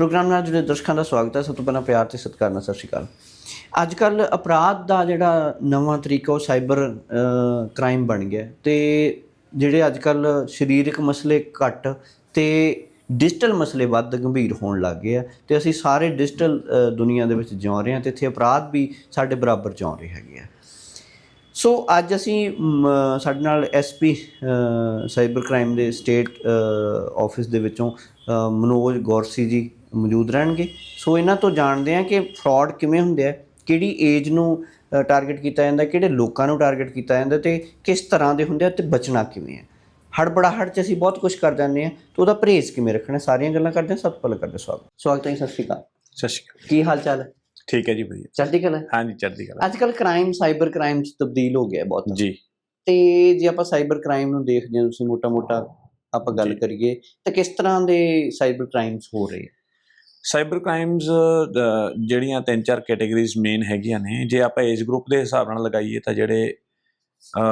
Programme ਨਾਲ ਜੁੜੇ ਦਰਸ਼ਕਾਂ ਦਾ ਸਵਾਗਤ ਹੈ। ਸਭ ਤੋਂ ਪਹਿਲਾਂ ਪਿਆਰ ਤੇ ਸਤਿਕਾਰ ਨਾਲ ਸਤਿ ਸ਼੍ਰੀ ਅਕਾਲ। ਅੱਜ ਕੱਲ ਅਪਰਾਧ ਦਾ ਜਿਹੜਾ ਨਵਾਂ ਤਰੀਕਾ, ਉਹ ਸਾਈਬਰ ਕ੍ਰਾਈਮ ਬਣ ਗਿਆ ਹੈ ਤੇ ਜਿਹੜੇ ਅੱਜ ਕੱਲ ਸਰੀਰਕ ਮਸਲੇ ਘੱਟ ਤੇ ਡਿਜੀਟਲ ਮਸਲੇ ਵੱਧ ਗੰਭੀਰ ਹੋਣ ਲੱਗ ਗਏ ਆ ਤੇ ਅਸੀਂ ਸਾਰੇ ਡਿਜੀਟਲ ਦੁਨੀਆ ਦੇ ਵਿੱਚ ਜਿਉ ਰਹੇ ਹਾਂ ਤੇ ਇੱਥੇ ਅਪਰਾਧ ਵੀ ਸਾਡੇ ਬਰਾਬਰ ਜਿਉ ਰਹੇ ਹੈਗੇ ਆ ਸੋ ਅੱਜ ਅਸੀਂ ਸਾਡੇ ਨਾਲ ਐਸਪੀ ਸਾਈਬਰ ਕ੍ਰਾਈਮ ਦੇ ਸਟੇਟ ਆਫਿਸ ਦੇ ਵਿੱਚੋਂ ਮਨੋਜ ਗੌਰਸੀ ਜੀ ਮੌਜੂਦ ਰਹਿਣਗੇ। ਸੋ ਇਹਨਾਂ ਤੋਂ ਜਾਣਦੇ ਹਾਂ ਕਿ ਫਰਾਡ ਕਿਵੇਂ ਹੁੰਦੇ ਆ ਕਿਹੜੀ ਏਜ ਨੂੰ ਟਾਰਗੇਟ ਕੀਤਾ ਜਾਂਦਾ ਕਿਹੜੇ ਲੋਕਾਂ ਨੂੰ ਟਾਰਗੇਟ ਕੀਤਾ ਜਾਂਦਾ ਤੇ ਕਿਸ ਤਰ੍ਹਾਂ ਦੇ ਹੁੰਦੇ ਆ ਤੇ ਬਚਣਾ ਕਿਵੇਂ ਹੈ ਹੜਬੜਾਹਟ ਚ ਅਸੀਂ ਬਹੁਤ ਕੁਝ ਕਰ ਜਾਂਦੇ ਹਾਂ ਤੇ ਉਹਦਾ ਪਰਹੇਜ਼ ਕਿਵੇਂ ਰੱਖਣਾ ਸਾਰੀਆਂ ਗੱਲਾਂ ਕਰਦੇ ਹਾਂ। ਸਭ ਤੋਂ ਪਹਿਲਾਂ ਕਰਦੇ ਸਵਾਗਤ ਸਵਾਗਤ ਹੈ ਜੀ, ਸਤਿ ਸ਼੍ਰੀ ਅਕਾਲ। ਸਤਿ ਸ਼੍ਰੀ ਅਕਾਲ। ਕੀ ਹਾਲ ਚਾਲ ਹੈ? ਠੀਕ ਹੈ ਜੀ ਵਧੀਆ। ਚੜ੍ਹਦੀ ਕਲਾ ਹੈ? ਹਾਂਜੀ ਚੜ੍ਹਦੀ ਕਲਾ ਅੱਜ ਕੱਲ ਕ੍ਰਾਈਮ ਸਾਈਬਰ ਕ੍ਰਾਈਮ ਚ ਤਬਦੀਲ ਹੋ ਗਿਆ ਹੈ ਬਹੁਤ। ਜੀ। ਤੇ ਜੇ ਆਪਾਂ ਸਾਈਬਰ ਕ੍ਰਾਈਮ ਨੂੰ ਦੇਖਦੇ ਹਾਂ ਤੁਸੀਂ ਮੋਟਾ-ਮੋਟਾ ਆਪਾਂ ਗੱਲ ਜੀ। ਕਰੀਏ ਤਾਂ ਕਿਸ ਤਰ੍ਹਾਂ ਦੇ ਸਾਈਬਰ ਕ੍ਰਾਈਮਸ ਹੋ ਰਹੇ ਆ? ਸਾਈਬਰ ਕ੍ਰਾਈਮਸ ਜਿਹੜੀਆਂ ਤਿੰਨ ਚਾਰ ਕੈਟਾਗਰੀਜ਼ ਮੇਨ ਹੈਗੀਆਂ ਨੇ ਜੇ ਆਪਾਂ ਏਜ ਗਰੁੱਪ ਦੇ ਹਿਸਾਬ ਨਾਲ ਲਗਾਈਏ ਤਾਂ ਜਿਹੜੇ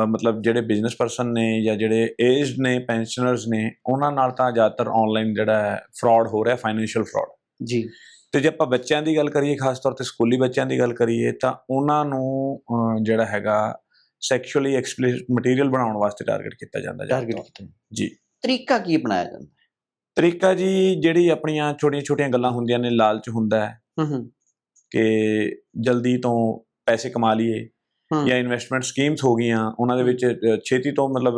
ਮਤਲਬ ਜਿਹੜੇ ਬਿਜ਼ਨਸ ਪਰਸਨ ਨੇ ਜਾਂ ਜਿਹੜੇ ਏਜਡ ਨੇ ਪੈਨਸ਼ਨਰਸ ਨੇ ਉਹਨਾਂ ਨਾਲ ਤਾਂ ਜ਼ਿਆਦਾਤਰ ਆਨਲਾਈਨ ਜਿਹੜਾ ਫਰਾਡ ਹੋ ਰਿਹਾ ਫਾਈਨੈਂਸ਼ੀਅਲ ਫਰਾਡ ਜੀ। ਤੇ ਜੇ ਆਪਾਂ ਬੱਚਿਆਂ ਦੀ ਗੱਲ ਕਰੀਏ ਖਾਸ ਤੌਰ ਤੇ ਸਕੂਲੀ ਬੱਚਿਆਂ ਦੀ ਗੱਲ ਕਰੀਏ ਤਾਂ ਉਹਨਾਂ ਨੂੰ ਜਿਹੜਾ ਹੈਗਾ ਸੈਕਸ਼ੂਅਲੀ ਐਕਸਪਲਿਸਿਟ ਮਟੀਰੀਅਲ ਬਣਾਉਣ ਵਾਸਤੇ ਟਾਰਗੇਟ ਕੀਤਾ ਜਾਂਦਾ ਟਾਰਗੇਟ ਕੀਤਾ ਜੀ। ਤਰੀਕਾ ਕੀ ਅਪਣਾਇਆ ਜਾਂਦਾ? ਤਰੀਕਾ ਜੀ ਜਿਹੜੀ ਆਪਣੀਆਂ ਛੋਟੀਆਂ-ਛੋਟੀਆਂ ਗੱਲਾਂ ਹੁੰਦੀਆਂ ਨੇ ਲਾਲਚ ਹੁੰਦਾ ਹੈ ਹੂੰ ਹੂੰ ਕਿ ਜਲਦੀ ਤੋਂ ਪੈਸੇ ਕਮਾ ਲਈਏ। ਜਾਂ ਇਨਵੈਸਟਮੈਂਟ ਸਕੀਮਸ ਹੋ ਗਈਆਂ ਉਹਨਾਂ ਦੇ ਵਿੱਚ ਛੇਤੀ ਤੋਂ ਮਤਲਬ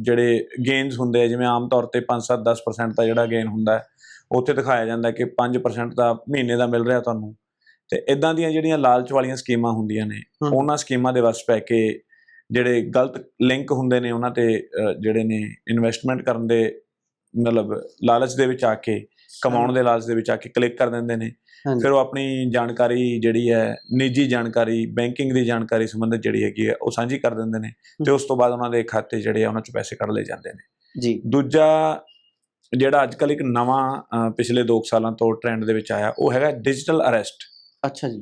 ਜਿਹੜੇ ਗੇਨਸ ਹੁੰਦੇ ਆ ਜਿਵੇਂ ਆਮ ਤੌਰ ਤੇ 5-7 10% ਦਾ ਜਿਹੜਾ ਗੇਨ ਹੁੰਦਾ ਹੈ ਉੱਥੇ ਦਿਖਾਇਆ ਜਾਂਦਾ ਕਿ 5% ਦਾ ਮਹੀਨੇ ਦਾ ਮਿਲ ਰਿਹਾ ਤੁਹਾਨੂੰ ਤੇ ਇਦਾਂ ਦੀਆਂ ਜਿਹੜੀਆਂ ਲਾਲਚ ਵਾਲੀਆਂ ਸਕੀਮਾਂ ਹੁੰਦੀਆਂ ਨੇ। ਉਹਨਾਂ ਸਕੀਮਾਂ ਦੇ ਵਸ ਪੈ ਕੇ ਜਿਹੜੇ ਗਲਤ ਲਿੰਕ ਹੁੰਦੇ ਨੇ ਉਹਨਾਂ ਤੇ ਜਿਹੜੇ ਨੇ ਇਨਵੈਸਟਮੈਂਟ ਕਰਨ ਦੇ ਮਤਲਬ ਲਾਲਚ ਦੇ ਵਿੱਚ ਆ ਕੇ ਕਮਾਉਣ ਦੇ ਲਾਲਚ ਦੇ ਵਿੱਚ ਆ ਕੇ ਕਲਿੱਕ ਕਰ ਦਿੰਦੇ ਨੇ। ਫਿਰ ਉਹ ਆਪਣੀ ਜਾਣਕਾਰੀ ਜਿਹੜੀ ਹੈ ਨਿੱਜੀ ਜਾਣਕਾਰੀ ਬੈਂਕਿੰਗ ਦੀ ਜਾਣਕਾਰੀ ਸੰਬੰਧਿਤ ਜਿਹੜੀ ਹੈਗੀ ਹੈ ਉਹ ਸਾਂਝੀ ਕਰ ਦਿੰਦੇ ਨੇ ਤੇ ਉਸ ਤੋਂ ਬਾਅਦ ਉਹਨਾਂ ਦੇ ਖਾਤੇ ਜਿਹੜੇ ਆ ਉਹਨਾਂ ਚੋਂ ਪੈਸੇ ਕੱਢ ਲਏ ਜਾਂਦੇ ਨੇ। ਜੀ। ਦੂਜਾ ਜਿਹੜਾ ਅੱਜ ਕੱਲ ਇੱਕ ਨਵਾਂ ਪਿਛਲੇ 2 ਸਾਲਾਂ ਤੋਂ ਟ੍ਰੈਂਡ ਦੇ ਵਿੱਚ ਆਇਆ ਉਹ ਹੈਗਾ ਡਿਜੀਟਲ ਅਰੈਸਟ ਅੱਛਾ ਜੀ।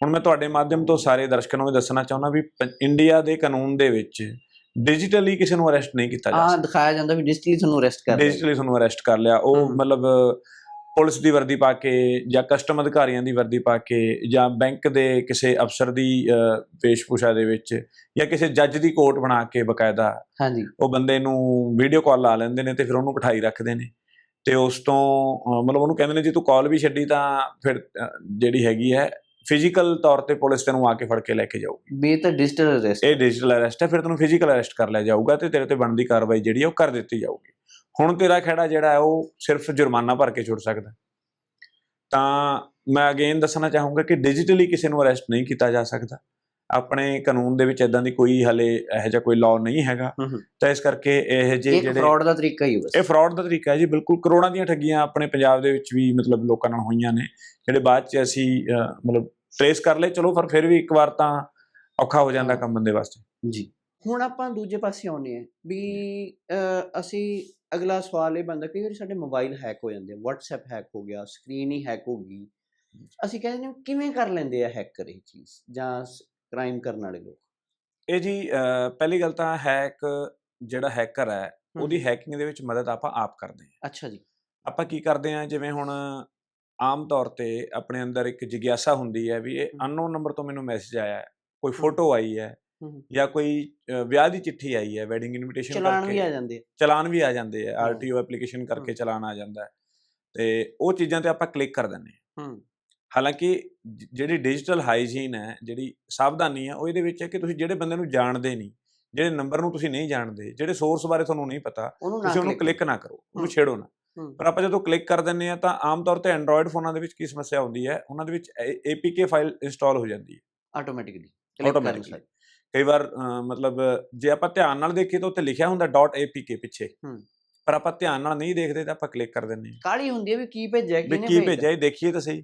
ਹੁਣ ਮੈਂ ਤੁਹਾਡੇ ਮਾਧਿਅਮ ਤੋਂ ਸਾਰੇ ਦਰਸ਼ਕਾਂ ਨੂੰ ਇਹ ਦੱਸਣਾ ਚਾਹੁੰਦਾ ਵੀ ਇੰਡੀਆ ਦੇ ਕਾਨੂੰਨ ਦੇ ਵਿੱਚ ਡਿਜੀਟਲੀ ਕਿਸੇ ਨੂੰ ਅਰੈਸਟ ਨਹੀਂ ਕੀਤਾ ਜਾ ਸਕਦਾ। ਦਿਖਾਇਆ ਜਾਂਦਾ ਵੀ ਡਿਜੀਟਲੀ ਤੁਹਾਨੂੰ ਅਰੈਸਟ ਕਰ ਰਹੇ ਡਿਜੀਟਲੀ ਤੁਹਾਨੂੰ ਅਰੈਸਟ ਕਰ ਲਿਆ। ਉਹ। ਮਤਲਬ ਪੁਲਿਸ ਦੀ ਵਰਦੀ ਪਾ ਕੇ ਜਾਂ ਕਸਟਮ ਅਧਿਕਾਰੀਆਂ ਦੀ ਵਰਦੀ ਪਾ ਕੇ ਜਾਂ ਬੈਂਕ ਦੇ ਕਿਸੇ ਅਫਸਰ ਦੀ ਵੇਸ਼ਭੂਸ਼ਾ ਦੇ ਵਿੱਚ ਜਾਂ ਕਿਸੇ ਜੱਜ ਦੀ ਕੋਰਟ ਬਣਾ ਕੇ ਬਕਾਇਦਾ ਹਾਂਜੀ। ਉਹ ਬੰਦੇ ਨੂੰ ਵੀਡੀਓ ਕਾਲ ਲਾ ਲੈਂਦੇ ਨੇ ਤੇ ਫਿਰ ਉਹਨੂੰ ਬਿਠਾਈ ਰੱਖਦੇ ਨੇ। ਤੇ ਉਸ ਤੋਂ ਮਤਲਬ ਉਹਨੂੰ ਕਹਿੰਦੇ ਨੇ ਜੇ ਤੂੰ ਕਾਲ ਵੀ ਛੱਡੀ ਤਾਂ ਫਿਰ ਜਿਹੜੀ ਹੈਗੀ ਹੈ ਫਿਜ਼ੀਕਲ ਤੌਰ ਤੇ ਪੁਲਿਸ ਤੈਨੂੰ ਆ ਕੇ ਫੜ ਕੇ ਲੈ ਕੇ ਜਾਊਗੀ। ਵੀ ਇਹ ਤਾਂ ਡਿਜੀਟਲ ਅਰੈਸਟ ਇਹ ਡਿਜੀਟਲ ਅਰੈਸਟ ਹੈ ਫਿਰ ਤੈਨੂੰ ਫਿਜ਼ੀਕਲ ਅਰੈਸਟ ਕਰ ਲਿਆ ਜਾਊਗਾ ਤੇ ਤੇਰੇ ਤੇ ਬਣਦੀ ਕਾਰਵਾਈ ਜਿਹੜੀ ਹੈ ਉਹ ਕਰ ਦਿੱਤੀ ਜਾਊਗੀ। ਹੁਣ ਤੇਰਾ ਖਹਿੜਾ ਜਿਹੜਾ ਹੈ ਉਹ ਸਿਰਫ ਜੁਰਮਾਨਾ ਭਰ ਕੇ ਛੁੱਟ ਸਕਦਾ ਤਾਂ ਮੈਂ ਅਗੇਨ ਦੱਸਣਾ ਚਾਹੂੰਗਾ ਕਿ ਡਿਜੀਟਲੀ ਕਿਸੇ ਨੂੰ ਅਰੈਸਟ ਨਹੀਂ ਕੀਤਾ ਜਾ ਸਕਦਾ। ਆਪਣੇ ਕਾਨੂੰਨ ਦੇ ਵਿੱਚ ਇਦਾਂ ਦੀ ਕੋਈ ਹਲੇ ਇਹੋ ਜਿਹਾ ਕੋਈ ਲਾਅ ਨਹੀਂ ਹੈਗਾ। ਤਾਂ ਇਸ ਕਰਕੇ ਇਹ ਜਿਹੜੇ ਫਰਾਡ ਦਾ ਤਰੀਕਾ ਹੀ ਬਸ। ਇਹ ਫਰਾਡ ਦਾ ਤਰੀਕਾ ਹੈ ਜੀ ਬਿਲਕੁਲ ਕਰੋੜਾਂ ਦੀਆਂ ਠੱਗੀਆਂ ਆਪਣੇ ਪੰਜਾਬ ਦੇ ਵਿੱਚ ਵੀ ਮਤਲਬ ਲੋਕਾਂ ਨਾਲ ਹੋਈਆਂ ਨੇ। ਜਿਹੜੇ ਬਾਅਦ ਚ ਅਸੀਂ ਮਤਲਬ ਟ੍ਰੇਸ ਕਰ ਲਏ ਚਲੋ ਪਰ ਫਿਰ ਵੀ ਇੱਕ ਵਾਰ ਤਾਂ ਔਖਾ ਹੋ ਜਾਂਦਾ ਕੰਮ ਬੰਦੇ ਵਾਸਤੇ। ਜੀ। ਹੁਣ ਆਪਾਂ ਦੂਜੇ ਪਾਸੇ ਆਉਨੇ ਆ ਵੀ ਅਸੀਂ ਅਗਲਾ ਸਵਾਲ ਇਹ ਕਈ ਵਾਰੀ ਸਾਡੇ ਮੋਬਾਈਲ ਹੈਕ ਹੋ ਜਾਂਦੇ ਆ WhatsApp ਹੈਕ ਹੋ ਗਿਆ ਸਕਰੀਨ ਹੀ ਹੈਕ ਹੋ ਗਈ। ਅਸੀਂ ਕਹਿੰਦੇ ਹਾਂ ਕਿਵੇਂ ਕਰ ਲੈਂਦੇ ਆ ਹੈਕਰ ਇਹ ਚੀਜ਼ ਜਾਂ ਕ੍ਰਾਈਮ ਕਰਨ ਵਾਲੇ ਲੋਕ? ਇਹ ਜੀ ਪਹਿਲੀ ਗੱਲ ਤਾਂ ਹੈਕ ਜਿਹੜਾ ਹੈਕਰ ਹੈ ਉਹਦੀ ਹੈਕਿੰਗ ਦੇ ਵਿੱਚ ਮਦਦ ਆਪਾਂ ਆਪ ਕਰਦੇ ਹਾਂ। ਅੱਛਾ ਜੀ। ਆਪਾਂ ਕੀ ਕਰਦੇ ਹਾਂ ਜਿਵੇਂ ਹੁਣ ਆਮ ਤੌਰ ਤੇ ਆਪਣੇ ਅੰਦਰ ਇੱਕ ਜਿਗਿਆਸਾ ਹੁੰਦੀ ਹੈ ਵੀ ਇਹ। ਅਨਨੋਨ ਨੰਬਰ ਤੋਂ ਮੈਨੂੰ ਮੈਸੇਜ ਆਇਆ ਹੈ ਕੋਈ ਫੋਟੋ ਆਈ ਹੈ। ਜਾਂ ਕੋਈ ਵਿਆਹ ਦੀ ਚਿੱਠੀ ਆਈ ਹੈ ਵੈਡਿੰਗ ਇਨਵੀਟੇਸ਼ਨ ਚਲਾਨ ਵੀ ਆ ਕਰਕੇ ਜਾਂਦੇ ਆ ਚਲਾਨ ਵੀ ਆ ਜਾਂਦੇ ਆ। ਆਰਟੀਓ ਐਪਲੀਕੇਸ਼ਨ ਕਰਕੇ। ਚਲਾਨ ਆ ਜਾਂਦਾ ਹੈ ਤੇ ਉਹ ਚੀਜ਼ਾਂ ਤੇ ਆਪਾਂ ਕਲਿੱਕ ਕਰ ਦਿੰਦੇ ਹਾਂ ਹਾਲਾਂਕਿ ਜਿਹੜੀ ਡਿਜੀਟਲ ਹਾਈਜੀਨ ਹੈ ਜਿਹੜੀ ਸਾਵਧਾਨੀ ਹੈ ਉਹ ਇਹਦੇ ਵਿੱਚ ਹੈ ਕਿ ਤੁਸੀਂ ਜਿਹੜੇ ਬੰਦੇ ਨੂੰ ਜਾਣਦੇ ਨਹੀਂ ਜਿਹੜੇ ਨੰਬਰ ਨੂੰ ਤੁਸੀਂ ਨਹੀਂ ਜਾਣਦੇ ਜਿਹੜੇ ਸੋਰਸ ਬਾਰੇ ਤੁਹਾਨੂੰ ਨਹੀਂ ਪਤਾ ਤੁਸੀਂ ਉਹਨੂੰ ਕਲਿੱਕ ਨਾ ਕਰੋ ਉਹਨੂੰ। ਛੇੜੋ ਨਾ। ਪਰ ਆਪਾਂ ਜਦੋਂ ਕਲਿੱਕ ਕਰ ਦਿੰਨੇ ਆ ਤਾਂ ਆਮ ਤੌਰ ਤੇ ਐਂਡਰੋਇਡ ਫੋਨਾਂ ਦੇ ਵਿੱਚ ਕੀ ਸਮੱਸਿਆ ਹੁੰਦੀ ਹੈ? ਉਹਨਾਂ ਦੇ ਵਿੱਚ APK ਫਾਈਲ ਇੰਸਟਾਲ ਹੋ ਜਾਂਦੀ ਹੈ। Automatically Automatically। ਕਈ ਵਾਰ ਮਤਲਬ ਜੇ ਆਪਾਂ ਧਿਆਨ ਨਾਲ ਦੇਖੀਏ ਤਾਂ ਉੱਥੇ ਲਿਖਿਆ ਹੁੰਦਾ .apk ਪਿੱਛੇ। ਪਰ ਆਪਾਂ ਧਿਆਨ ਨਾਲ ਨਹੀਂ ਦੇਖਦੇ ਤਾਂ ਆਪਾਂ ਕਲਿੱਕ ਕਰ ਦਿੰਨੇ ਆ ਕਾਲੀ ਹੁੰਦੀ ਹੈ ਵੀ ਕੀ ਭੇਜਿਆ ਵੀ ਕਿਹਨੇ ਕੀ ਭੇਜਿਆ? ਇਹ ਦੇਖੀਏ ਤਾਂ ਸਹੀ।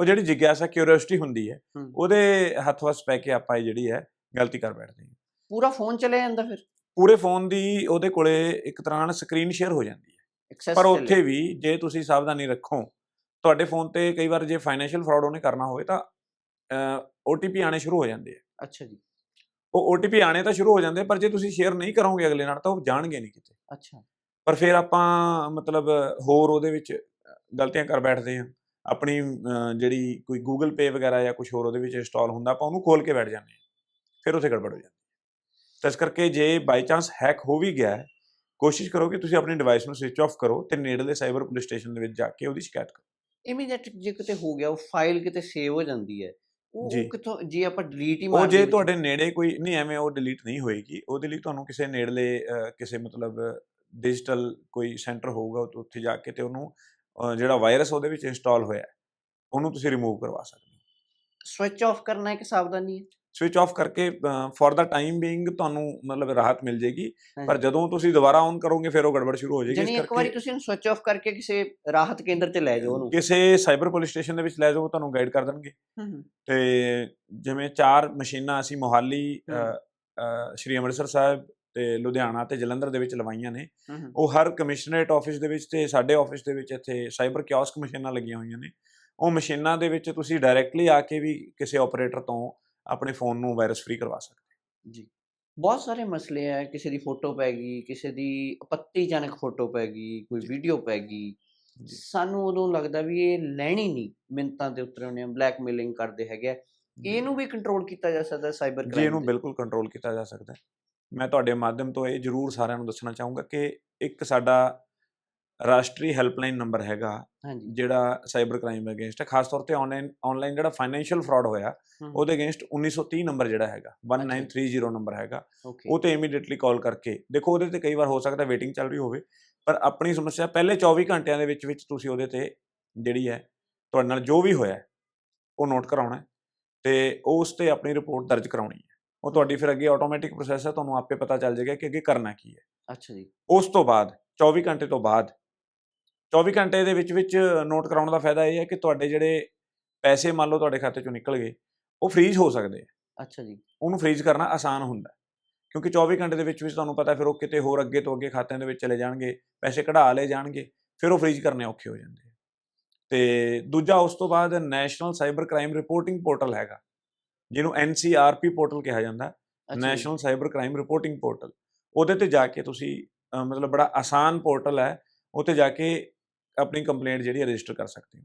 ਉਹ ਜਿਹੜੀ ਜਿਗਿਆਸਾ ਕਿਉਰਿਓਸਿਟੀ ਹੁੰਦੀ ਹੈ। ਉਹਦੇ ਹੱਥ ਵਸ ਪੈ ਕੇ ਆਪਾਂ ਇਹ ਜਿਹੜੀ ਹੈ ਗਲਤੀ ਕਰ ਬੈਠਦੇ ਹਾਂ। ਪੂਰਾ ਫੋਨ ਚਲੇ ਜਾਂਦਾ ਫਿਰ? ਪੂਰੇ ਫੋਨ ਦੀ ਉਹਦੇ ਕੋਲੇ ਇੱਕ ਤਰ੍ਹਾਂ ਨਾਲ ਸਕਰੀਨ ਸ਼ੇਅਰ ਹੋ ਜਾਂਦੀ ਪਰ ਉੱਥੇ ਵੀ ਜੇ ਤੁਸੀਂ ਸਾਵਧਾਨੀ ਰੱਖੋ ਤੁਹਾਡੇ ਫੋਨ ਤੇ ਕਈ ਵਾਰ ਜੇ ਫਾਈਨੈਂਸ਼ੀਅਲ ਫਰਾਡ ਉਹਨੇ ਕਰਨਾ ਹੋਵੇ ਤਾਂ OTP ਆਣੇ ਸ਼ੁਰੂ ਹੋ ਜਾਂਦੇ ਆ। ਅੱਛਾ ਜੀ। ਉਹ OTP ਆਣੇ ਤਾਂ ਸ਼ੁਰੂ ਹੋ ਜਾਂਦੇ ਪਰ ਜੇ ਤੁਸੀਂ ਸ਼ੇਅਰ ਨਹੀਂ ਕਰੋਗੇ ਅਗਲੇ ਨਾਲ ਤਾਂ ਉਹ ਜਾਣਗੇ ਨਹੀਂ ਕਿਤੇ। ਅੱਛਾ। ਪਰ ਫਿਰ ਆਪਾਂ ਮਤਲਬ ਹੋਰ ਉਹਦੇ ਵਿੱਚ ਗਲਤੀਆਂ ਕਰ ਬੈਠਦੇ ਹਾਂ। ਆਪਣੀ ਜਿਹੜੀ ਕੋਈ Google Pay ਵਗੈਰਾ ਜਾਂ ਕੁਝ ਹੋਰ ਉਹਦੇ ਵਿੱਚ ਇੰਸਟਾਲ ਹੁੰਦਾ ਆਪਾਂ ਉਹਨੂੰ ਖੋਲ ਕੇ ਬੈਠ ਜਾਂਦੇ ਹਾਂ। ਫਿਰ ਉੱਥੇ ਗੜਬੜ ਹੋ ਜਾਂਦੀ ਹੈ। ਤਾਂ ਇਸ ਕਰਕੇ ਜੇ ਬਾਈ ਚਾਂਸ ਹੈਕ ਹੋ ਵੀ ਗਿਆ ਕੋਸ਼ਿਸ਼ ਕਰੋ ਕਿ ਤੁਸੀਂ ਆਪਣੀ ਡਿਵਾਈਸ ਨੂੰ ਸਵਿਚ ਆਫ ਕਰੋ ਤੇ ਨੇੜਲੇ ਸਾਈਬਰ ਪੁਲਿਸ ਸਟੇਸ਼ਨ ਦੇ ਵਿੱਚ ਜਾ ਕੇ ਉਹਦੀ ਸ਼ਿਕਾਇਤ ਕਰੋ। ਇਮੀਡੀਏਟ ਜੇ ਕਿਤੇ ਹੋ ਗਿਆ ਉਹ ਫਾਈਲ ਕਿਤੇ ਸੇਵ ਹੋ ਜਾਂਦੀ ਹੈ ਉਹ ਜੀ। ਉਹ ਕਿੱਥੋਂ ਜੇ ਆਪਾਂ ਡਿਲੀਟ ਹੀ ਉਹ ਮਾਰ ਜੇ ਦਈਏ। ਤੁਹਾਡੇ ਨੇੜੇ ਕੋਈ ਨਹੀਂ ਐਵੇਂ ਉਹ ਡਿਲੀਟ ਨਹੀਂ ਹੋਏਗੀ ਉਹਦੇ ਲਈ ਤੁਹਾਨੂੰ ਕਿਸੇ ਨੇੜਲੇ ਕਿਸੇ ਮਤਲਬ ਡਿਜੀਟਲ ਕੋਈ ਸੈਂਟਰ ਹੋਊਗਾ ਉੱਥੇ- ਉੱਥੇ ਜਾ ਕੇ ਤੇ ਉਹਨੂੰ ਜਿਹੜਾ ਵਾਇਰਸ ਉਹਦੇ ਵਿੱਚ ਇੰਸਟਾਲ ਹੋਇਆ ਉਹਨੂੰ ਤੁਸੀਂ ਰਿਮੂਵ ਕਰਵਾ ਸਕਦੇ ਹੋ। ਸਵਿਚ ਆਫ ਕਰਨਾ ਇੱਕ ਸਾਵਧਾਨੀ ਹੈ। ਸਵਿਚ ਆਫ ਕਰਕੇ ਫॉर ਦਾ ਟਾਈਮ ਬੀਇੰਗ ਤੁਹਾਨੂੰ ਮਤਲਬ ਰਾਹਤ ਮਿਲ ਜੇਗੀ ਪਰ। ਜਦੋਂ ਤੁਸੀਂ ਦੁਬਾਰਾ ਔਨ ਕਰੋਗੇ ਫਿਰ ਉਹ ਗੜਬੜ ਸ਼ੁਰੂ ਹੋ ਜਾਏਗੀ। ਇਸ ਇੱਕ ਵਾਰੀ ਕਰਕੇ ਤੁਸੀਂ ਸਵਿਚ ਆਫ ਕਰਕੇ ਕਿਸੇ ਰਾਹਤ ਕੇਂਦਰ ਤੇ ਲੈ ਜਾਓ ਉਹਨੂੰ। ਕਿਸੇ ਸਾਈਬਰ ਪੁਲਿਸ ਸਟੇਸ਼ਨ ਦੇ ਵਿੱਚ ਲੈ ਜਾਓ ਤੁਹਾਨੂੰ ਗਾਈਡ ਕਰ ਦੇਣਗੇ। ਤੇ ਜਿਵੇਂ ਚਾਰ ਮਸ਼ੀਨਾਂ ਅਸੀਂ ਮੋਹਾਲੀ ਸ਼੍ਰੀ ਅੰਮ੍ਰਿਤਸਰ ਸਾਹਿਬ ਤੇ ਲੁਧਿਆਣਾ ਤੇ ਜਲੰਧਰ ਦੇ ਵਿੱਚ ਲਵਾਈਆਂ ਨੇ। ਉਹ ਹਰ ਕਮਿਸ਼ਨਰੇਟ ਆਫਿਸ ਦੇ ਵਿੱਚ ਤੇ ਸਾਡੇ ਆਫਿਸ ਦੇ ਵਿੱਚ ਇੱਥੇ ਸਾਈਬਰ ਕਿਓਸਕ ਮਸ਼ੀਨਾਂ ਲੱਗੀਆਂ ਹੋਈਆਂ ਨੇ। ਉਹ ਮਸ਼ੀਨਾਂ ਦੇ ਵਿੱਚ ਤੁਸੀਂ ਡਾਇਰੈਕਟਲੀ ਆ ਕੇ ਵੀ ਕਿਸੇ ਆਪਰੇਟਰ ਤੋਂ ਆਪਣੇ ਫੋਨ ਨੂੰ ਵਾਇਰਸ ਫ੍ਰੀ ਕਰਵਾ ਸਕਦੇ ਜੀ। ਬਹੁਤ ਸਾਰੇ ਮਸਲੇ ਆ ਕਿਸੇ ਦੀ ਫੋਟੋ ਪੈ ਗਈ ਕਿਸੇ ਦੀ ਆਪੱਤੀਜਨਕ ਫੋਟੋ ਪੈ ਗਈ ਕੋਈ ਵੀਡੀਓ ਪੈ ਗਈ। ਸਾਨੂੰ ਉਦੋਂ ਲੱਗਦਾ ਵੀ ਇਹ ਲੈਣੀ ਨਹੀਂ ਮਿੰਤਾਂ ਤੇ ਉਤਰੇ ਹੋਣੇ ਬਲੈਕਮੇਲਿੰਗ ਕਰਦੇ ਹੈਗੇ। ਇਹਨੂੰ ਵੀ ਕੰਟਰੋਲ ਕੀਤਾ ਜਾ ਸਕਦਾ ਸਾਈਬਰ ਜੀ ਕ੍ਰਾਈਮ ਇਹਨੂੰ ਬਿਲਕੁਲ ਕੰਟਰੋਲ ਕੀਤਾ ਜਾ ਸਕਦਾ। ਮੈਂ ਤੁਹਾਡੇ ਮਾਧਿਅਮ ਤੋਂ ਇਹ ਜਰੂਰ ਸਾਰਿਆਂ ਨੂੰ ਦੱਸਣਾ ਚਾਹੂੰਗਾ ਕਿ ਇੱਕ ਸਾਡਾ ਰਾਸ਼ਟਰੀ ਹੈਲਪਲਾਈਨ ਨੰਬਰ ਹੈਗਾ ਹਾਂਜੀ। ਜਿਹੜਾ ਸਾਈਬਰ ਕ੍ਰਾਈਮ ਅਗੇਂਸਟ ਹੈ ਖਾਸ ਤੌਰ ਤੇ ਆਨਲਾਈਨ ਆਨਲਾਈਨ ਜਿਹੜਾ ਫਾਈਨੈਂਸ਼ੀਅਲ ਫਰਾਡ ਹੋਇਆ। ਉਹਦੇ ਅਗੇਂਸਟ 1930 ਨੰਬਰ ਜਿਹੜਾ ਹੈਗਾ 1930 ਨੰਬਰ ਹੈਗਾ। ਉਹ ਤੇ ਇਮੀਡੀਏਟਲੀ ਕਾਲ ਕਰਕੇ ਦੇਖੋ ਉਹਦੇ ਤੇ ਕਈ ਵਾਰ ਹੋ ਸਕਦਾ ਵੇਟਿੰਗ ਚੱਲ ਰਹੀ ਹੋਵੇ ਪਰ ਆਪਣੀ ਸਮੱਸਿਆ ਪਹਿਲੇ 24 ਘੰਟਿਆਂ ਦੇ ਵਿੱਚ ਵਿੱਚ ਤੁਸੀਂ ਉਹਦੇ ਤੇ ਜਿਹੜੀ ਹੈ ਤੁਹਾਡੇ ਨਾਲ ਜੋ ਵੀ ਹੋਇਆ ਉਹ ਨੋਟ ਕਰਾਉਣਾ ਤੇ ਉਸ ਤੇ ਆਪਣੀ ਰਿਪੋਰਟ ਦਰਜ ਕਰਾਉਣੀ ਹੈ। ਉਹ ਤੁਹਾਡੀ ਫਿਰ ਅੱਗੇ ਆਟੋਮੈਟਿਕ ਪ੍ਰੋਸੈਸ ਹੈ ਤੁਹਾਨੂੰ ਆਪੇ ਪਤਾ ਚੱਲ ਜਾਏਗਾ ਕਿ ਅੱਗੇ ਕਰਨਾ ਕੀ ਹੈ। ਅੱਛਾ ਜੀ। ਉਸ ਤੋਂ ਬਾਅਦ 24 ਘੰਟੇ ਤੋਂ ਬਾਅਦ 24 ਘੰਟੇ ਦੇ ਵਿੱਚ ਵਿੱਚ ਨੋਟ ਕਰਾਉਣ ਦਾ ਫਾਇਦਾ ਇਹ ਹੈ ਕਿ ਤੁਹਾਡੇ ਜਿਹੜੇ ਪੈਸੇ ਮੰਨ ਲਓ ਤੁਹਾਡੇ ਖਾਤੇ ਚੋਂ ਨਿਕਲ ਗਏ ਉਹ ਫ੍ਰੀਜ਼ ਹੋ ਸਕਦੇ ਆ ਅੱਛਾ ਜੀ ਉਹਨੂੰ ਫ੍ਰੀਜ਼ ਕਰਨਾ ਆਸਾਨ ਹੁੰਦਾ। ਕਿਉਂਕਿ 24 ਘੰਟੇ ਦੇ ਵਿੱਚ ਵਿੱਚ ਤੁਹਾਨੂੰ ਪਤਾ ਫਿਰ ਉਹ ਕਿਤੇ ਹੋਰ ਅੱਗੇ ਤੋਂ ਅੱਗੇ ਖਾਤਿਆਂ ਦੇ ਵਿੱਚ ਚਲੇ ਜਾਣਗੇ ਪੈਸੇ ਕਢਾ ਲਏ ਜਾਣਗੇ ਫਿਰ ਉਹ ਫ੍ਰੀਜ਼ ਕਰਨੇ ਔਖੇ ਹੋ ਜਾਂਦੇ ਆ ਤੇ ਦੂਜਾ ਉਸ ਤੋਂ ਬਾਅਦ national cyber crime reporting portal ਹੈਗਾ ਜਿਹਨੂੰ NCRP ਪੋਰਟਲ ਕਿਹਾ ਜਾਂਦਾ। National cyber crime reporting portal ਉਹਦੇ ਤੇ ਜਾ ਕੇ ਤੁਸੀਂ ਮਤਲਬ ਬੜਾ ਆਸਾਨ ਪੋਰਟਲ ਹੈ ਉੱਤੇ ਜਾ ਕੇ ਆਪਣੀ ਕੰਪਲੇਂਟ ਜਿਹੜੀ ਰਜਿਸਟਰ ਕਰ ਸਕਦੇ ਹੋ।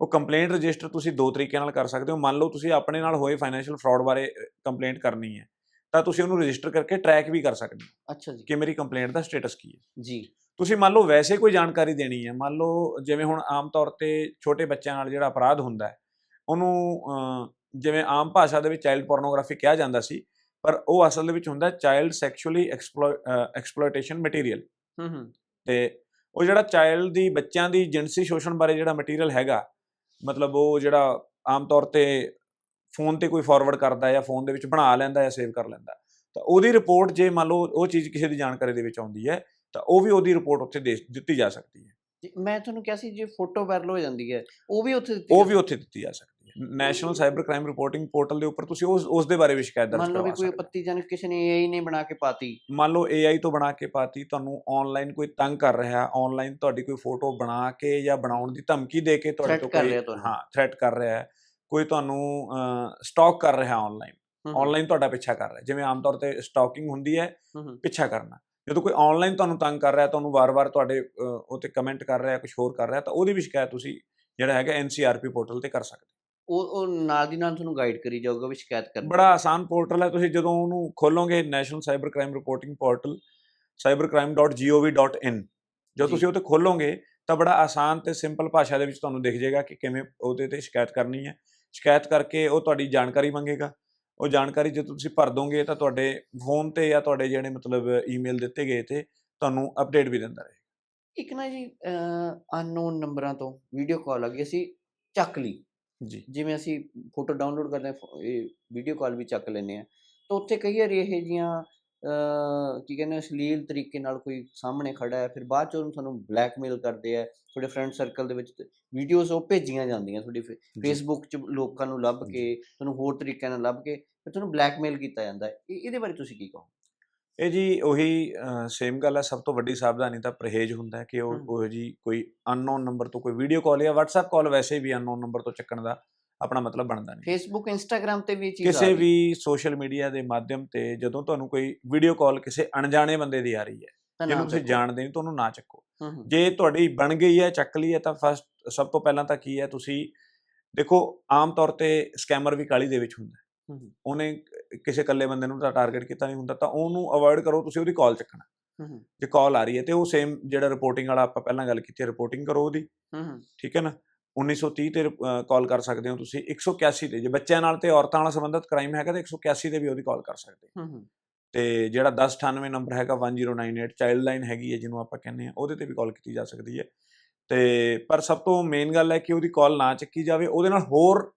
ਉਹ ਕੰਪਲੇਂਟ ਰਜਿਸਟਰ ਤੁਸੀਂ ਦੋ ਤਰੀਕਿਆਂ ਨਾਲ ਕਰ ਸਕਦੇ ਹੋ। ਮੰਨ ਲਓ ਤੁਸੀਂ ਆਪਣੇ ਨਾਲ ਹੋਏ ਫਾਈਨੈਂਸ਼ੀਅਲ ਫਰਾਡ ਬਾਰੇ ਕੰਪਲੇਂਟ ਕਰਨੀ ਹੈ ਤਾਂ ਤੁਸੀਂ ਉਹਨੂੰ ਰਜਿਸਟਰ ਕਰਕੇ ਟਰੈਕ ਵੀ ਕਰ ਸਕਦੇ ਹੋ ਅੱਛਾ ਜੀ। ਕਿ ਮੇਰੀ ਕੰਪਲੇਂਟ ਦਾ ਸਟੇਟਸ ਕੀ ਹੈ। ਜੀ। ਤੁਸੀਂ ਮੰਨ ਲਓ ਵੈਸੇ ਕੋਈ ਜਾਣਕਾਰੀ ਦੇਣੀ ਹੈ। ਮੰਨ ਲਓ ਜਿਵੇਂ ਹੁਣ ਆਮ ਤੌਰ ਤੇ ਛੋਟੇ ਬੱਚਿਆਂ ਨਾਲ ਜਿਹੜਾ ਅਪਰਾਧ ਹੁੰਦਾ ਹੈ ਉਹਨੂੰ ਜਿਵੇਂ ਆਮ ਭਾਸ਼ਾ ਦੇ ਵਿੱਚ ਚਾਈਲਡ ਪੋਰਨੋਗ੍ਰਾਫੀ ਕਿਹਾ ਜਾਂਦਾ ਸੀ ਪਰ ਉਹ ਅਸਲ ਦੇ ਵਿੱਚ ਹੁੰਦਾ ਚਾਈਲਡ ਸੈਕਸ਼ੂਅਲੀ ਐਕਸਪਲੋਇਟੇਸ਼ਨ ਮਟੀਰੀਅਲ ਹੂੰ ਹੂੰ। ਤੇ ਉਹ ਜਿਹੜਾ ਚਾਈਲਡ ਦੀ ਬੱਚਿਆਂ ਦੀ ਜਿਨਸੀ ਸ਼ੋਸ਼ਣ ਬਾਰੇ ਜਿਹੜਾ ਮਟੀਰੀਅਲ ਹੈਗਾ ਮਤਲਬ ਉਹ ਜਿਹੜਾ ਆਮ ਤੌਰ ਤੇ ਫੋਨ ਤੇ ਕੋਈ ਫਾਰਵਰਡ ਕਰਦਾ ਜਾਂ ਫੋਨ ਦੇ ਵਿੱਚ ਬਣਾ ਲੈਂਦਾ ਜਾਂ ਸੇਵ ਕਰ ਲੈਂਦਾ ਤਾਂ ਉਹਦੀ ਰਿਪੋਰਟ ਜੇ ਮੰਨ ਲਓ ਉਹ ਚੀਜ਼ ਕਿਸੇ ਦੀ ਜਾਣਕਾਰੀ ਦੇ ਵਿੱਚ ਆਉਂਦੀ ਹੈ ਤਾਂ ਉਹ ਵੀ ਉਹਦੀ ਰਿਪੋਰਟ ਉੱਥੇ ਦੇ ਦਿੱਤੀ ਜਾ ਸਕਦੀ ਹੈ। ਮੈਂ ਤੁਹਾਨੂੰ ਕਿਹਾ ਸੀ ਜੇ ਫੋਟੋ ਵਾਇਰਲ ਹੋ ਜਾਂਦੀ ਹੈ ਉਹ ਵੀ ਉੱਥੇ ਦਿੱਤੀ ਉਹ ਵੀ ਉੱਥੇ ਦਿੱਤੀ ਜਾ ਸਕਦੀ ਹੈ। National cyber crime reporting portal ਦੇ ਉੱਪਰ ਤੁਸੀਂ ਉਸ ਉਸ ਦੇ ਬਾਰੇ ਵੀ ਸ਼ਿਕਾਇਤ ਦਰਜ ਮੰਨ ਲਓ ਵੀ ਕੋਈ ਆਪੱਤੀਜਨਕ ਕਿਸੇ ਨੇ AI ਨੇ ਬਣਾ ਕੇ ਪਾਤੀ। ਮੰਨ ਲਓ AI ਤੋਂ ਬਣਾ ਕੇ ਪਾਤੀ ਤੁਹਾਨੂੰ ਆਨਲਾਈਨ ਕੋਈ ਤੰਗ ਕਰ ਰਿਹਾ ਆਨਲਾਈਨ ਤੁਹਾਡੀ ਕੋਈ ਫੋਟੋ ਬਣਾ ਕੇ ਜਾਂ ਬਣਾਉਣ ਦੀ ਧਮਕੀ ਦੇ ਕੇ ਤੁਹਾਡੇ ਤੋਂ ਕੋਈ। ਹਾਂ ਥ੍ਰੈਟ ਕਰ ਰਿਹਾ ਹੈ। ਕੋਈ ਤੁਹਾਨੂੰ ਸਟਾਕ ਕਰ ਰਿਹਾ ਆਨਲਾਈਨ ਆਨਲਾਈਨ ਤੁਹਾਡਾ ਪਿੱਛਾ ਕਰ ਰਿਹਾ। ਜਿਵੇਂ ਆਮ ਤੌਰ ਤੇ ਸਟਾਕਿੰਗ ਹੁੰਦੀ ਹੈ ਪਿੱਛਾ ਕਰਨਾ। ਜਦੋਂ ਕੋਈ ਆਨਲਾਈਨ ਤੁਹਾਨੂੰ ਤੰਗ ਕਰ ਰਿਹਾ ਤੁਹਾਨੂੰ ਵਾਰ-ਵਾਰ ਤੁਹਾਡੇ ਅਹ, ਉਹ ਤੇ ਕਮੈਂਟ ਕਰ ਰਿਹਾ ਕੁਝ ਹੋਰ ਕਰ ਰਿਹਾ ਤਾਂ ਉਹਦੀ ਵੀ ਸ਼ਿਕਾਇਤ ਤੁਸੀਂ ਜਿਹੜਾ ਹੈਗਾ NCRP ਪੋਰਟਲ ਤੇ ਕਰ ਸਕਦੇ। ਉਹ ਉਹ ਨਾਲ ਦੀ ਨਾਲ ਤੁਹਾਨੂੰ ਗਾਈਡ ਕਰੀ ਜਾਊਗਾ ਵੀ ਸ਼ਿਕਾਇਤ ਕਰਨੀ। ਬੜਾ ਆਸਾਨ ਪੋਰਟਲ ਹੈ ਤੁਸੀਂ ਜਦੋਂ ਉਹਨੂੰ ਖੋਲੋਗੇ national cyber crime reporting portal cybercrime.gov.in ਜਦੋਂ। ਤੁਸੀਂ ਉਹ ਤੇ ਖੋਲੋਗੇ ਤਾਂ ਬੜਾ ਆਸਾਨ ਤੇ ਸਿੰਪਲ ਭਾਸ਼ਾ ਦੇ ਵਿੱਚ ਤੁਹਾਨੂੰ ਦਿਖ ਜਾਏਗਾ ਕਿ ਕਿਵੇਂ ਉਹਦੇ ਤੇ ਸ਼ਿਕਾਇਤ ਕਰਨੀ ਹੈ। ਸ਼ਿਕਾਇਤ ਕਰਕੇ ਉਹ ਤੁਹਾਡੀ ਜਾਣਕਾਰੀ ਮੰਗੇਗਾ। ਉਹ ਜਾਣਕਾਰੀ ਜਦੋਂ ਤੁਸੀਂ ਭਰ ਦੋਗੇ ਤਾਂ ਤੁਹਾਡੇ ਫੋਨ ਤੇ ਜਾਂ ਤੁਹਾਡੇ ਜਿਹੜੇ ਮਤਲਬ ਈਮੇਲ ਦਿੱਤੇ ਗਏ ਤੇ ਤੁਹਾਨੂੰ ਅਪਡੇਟ ਵੀ ਦਿੰਦਾ ਰਹੇ ਇੱਕ ਨਾ ਜੀ ਅਨਨੋਨ ਨੰਬਰਾਂ ਤੋਂ ਵੀਡੀਓ ਕਾਲ ਆ ਗਈ ਅਸੀਂ ਚੱਕ ਲਈ। ਜੀ। ਜਿਵੇਂ ਅਸੀਂ ਫੋਟੋ ਡਾਊਨਲੋਡ ਕਰਦੇ ਹਾਂ ਇਹ ਵੀਡੀਓ ਕਾਲ ਵੀ ਚੱਕ ਲੈਂਦੇ ਆ ਤਾਂ ਉੱਥੇ ਕਈ ਵਾਰੀ ਇਹ ਜੀਆਂ ਕੀ ਕਹਿੰਦੇ ਆ, ਅਸ਼ਲੀਲ ਤਰੀਕੇ ਨਾਲ ਕੋਈ ਸਾਹਮਣੇ ਖੜਾ ਹੈ ਫਿਰ ਬਾਅਦ ਚ ਉਹਨੂੰ ਤੁਹਾਨੂੰ ਬਲੈਕਮੇਲ ਕਰਦੇ ਆ ਤੁਹਾਡੇ ਫਰੈਂਡ ਸਰਕਲ ਦੇ ਵਿੱਚ ਵੀਡੀਓਜ਼ ਉਹ ਭੇਜੀਆਂ ਜਾਂਦੀਆਂ ਤੁਹਾਡੀ ਫੇਸਬੁੱਕ 'ਚ ਲੋਕਾਂ ਨੂੰ ਲੱਭ। ਕੇ ਤੁਹਾਨੂੰ ਹੋਰ ਤਰੀਕਿਆਂ ਨਾਲ ਲੱਭ ਕੇ ਫਿਰ ਤੁਹਾਨੂੰ ਬਲੈਕਮੇਲ ਕੀਤਾ ਜਾਂਦਾ ਹੈ। ਇਹ- ਇਹਦੇ ਬਾਰੇ ਤੁਸੀਂ ਕੀ ਕਹੋ ਇਹ ਜੀ ਉਹੀ ਸੇਮ ਗੱਲ ਹੈ ਸਭ ਤੋਂ ਵੱਡੀ ਸਾਵਧਾਨੀ ਤਾਂ ਪਰਹੇਜ਼ ਹੁੰਦਾ ਹੈ ਕਿ ਉਹ। ਉਹ ਜੀ ਕੋਈ ਅਨਨੋਨ ਨੰਬਰ ਤੋਂ ਕੋਈ ਵੀਡੀਓ ਕਾਲ ਜਾਂ WhatsApp ਕਾਲ ਵੈਸੇ ਵੀ ਅਨਨੋਨ ਨੰਬਰ ਤੋਂ ਚੱਕਣ ਦਾ ਆਪਣਾ ਮਤਲਬ ਬਣਦਾ ਨਹੀਂ ਫੇਸਬੁੱਕ ਇੰਸਟਾਗ੍ਰam ਤੇ ਵੀ ਚੀਜ਼ ਆ ਕਿਸੇ। ਵੀ ਸੋਸ਼ਲ ਮੀਡੀਆ ਦੇ ਮਾਧਿਅਮ ਤੇ ਜਦੋਂ ਤੁਹਾਨੂੰ ਕੋਈ ਵੀਡੀਓ ਕਾਲ ਕਿਸੇ ਅਣਜਾਣੇ ਬੰਦੇ ਦੀ ਆ ਰਹੀ ਹੈ ਜਿਹਨੂੰ ਤੁਸੀਂ। ਜਾਣਦੇ ਨਹੀਂ ਤੁਹਾਨੂੰ ਨਾ ਚੱਕੋ ਜੇ ਤੁਹਾਡੀ ਬਣ ਗਈ ਹੈ ਚੱਕ ਲਈ ਹੈ ਤਾਂ ਫਸਟ ਸਭ ਤੋਂ ਪਹਿਲਾਂ ਤਾਂ ਕੀ ਹੈ ਤੁਸੀਂ ਦੇਖੋ ਆਮ ਤੌਰ ਤੇ ਸਕੈਮਰ ਵੀ ਕਾਲੀ ਦੇ ਵਿੱਚ ਹੁੰਦਾ ਉਹਨੇ ਕਿਸੇ ਇਕੱਲੇ ਬੰਦੇ ਨੂੰ ਤਾਂ ਟਾਰਗੇਟ ਕੀਤਾ ਨਹੀਂ ਹੁੰਦਾ ਤਾਂ ਉਹਨੂੰ ਅਵੋਇਡ ਕਰੋ ਤੁਸੀਂ ਉਹਦੀ ਕਾਲ ਚੱਕਣਾ। ਜੇ ਕਾਲ ਆ ਰਹੀ ਹੈ ਤੇ ਉਹ ਸੇਮ ਜਿਹੜਾ ਰਿਪੋਰਟਿੰਗ ਵਾਲਾ ਆਪਾਂ ਪਹਿਲਾਂ ਗੱਲ ਕੀਤੀ ਹੈ ਰਿਪੋਰਟਿੰਗ ਕਰੋ ਉਹਦੀ। ਠੀਕ ਹੈ ਨਾ? 1930 ਤੇ ਕਾਲ ਕਰ ਸਕਦੇ ਹੋ ਤੁਸੀਂ। 181 ਤੇ ਜੇ ਬੱਚਿਆਂ ਨਾਲ ਤੇ ਔਰਤਾਂ ਨਾਲ ਸੰਬੰਧਿਤ ਕ੍ਰਾਈਮ ਹੈਗਾ ਤਾਂ 181 ਤੇ ਵੀ ਉਹਦੀ ਕਾਲ ਕਰ ਸਕਦੇ ਹੂੰ, ਤੇ ਜਿਹੜਾ 1098 ਨੰਬਰ ਹੈਗਾ 1098 ਚਾਈਲਡ ਲਾਈਨ ਹੈਗੀ ਹੈ ਜਿਹਨੂੰ ਆਪਾਂ ਕਹਿੰਦੇ ਆ ਉਹਦੇ ਤੇ ਵੀ ਕਾਲ ਕੀਤੀ ਜਾ ਸਕਦੀ ਹੈ। ਤੇ ਪਰ ਸਭ ਤੋਂ ਮੇਨ ਗੱਲ ਹੈ ਕਿ ਉਹਦੀ ਕਾਲ ਨਾ ਚੱਕੀ ਜਾਵੇ ਉਹਦੇ ਨਾਲ ਹੋਰ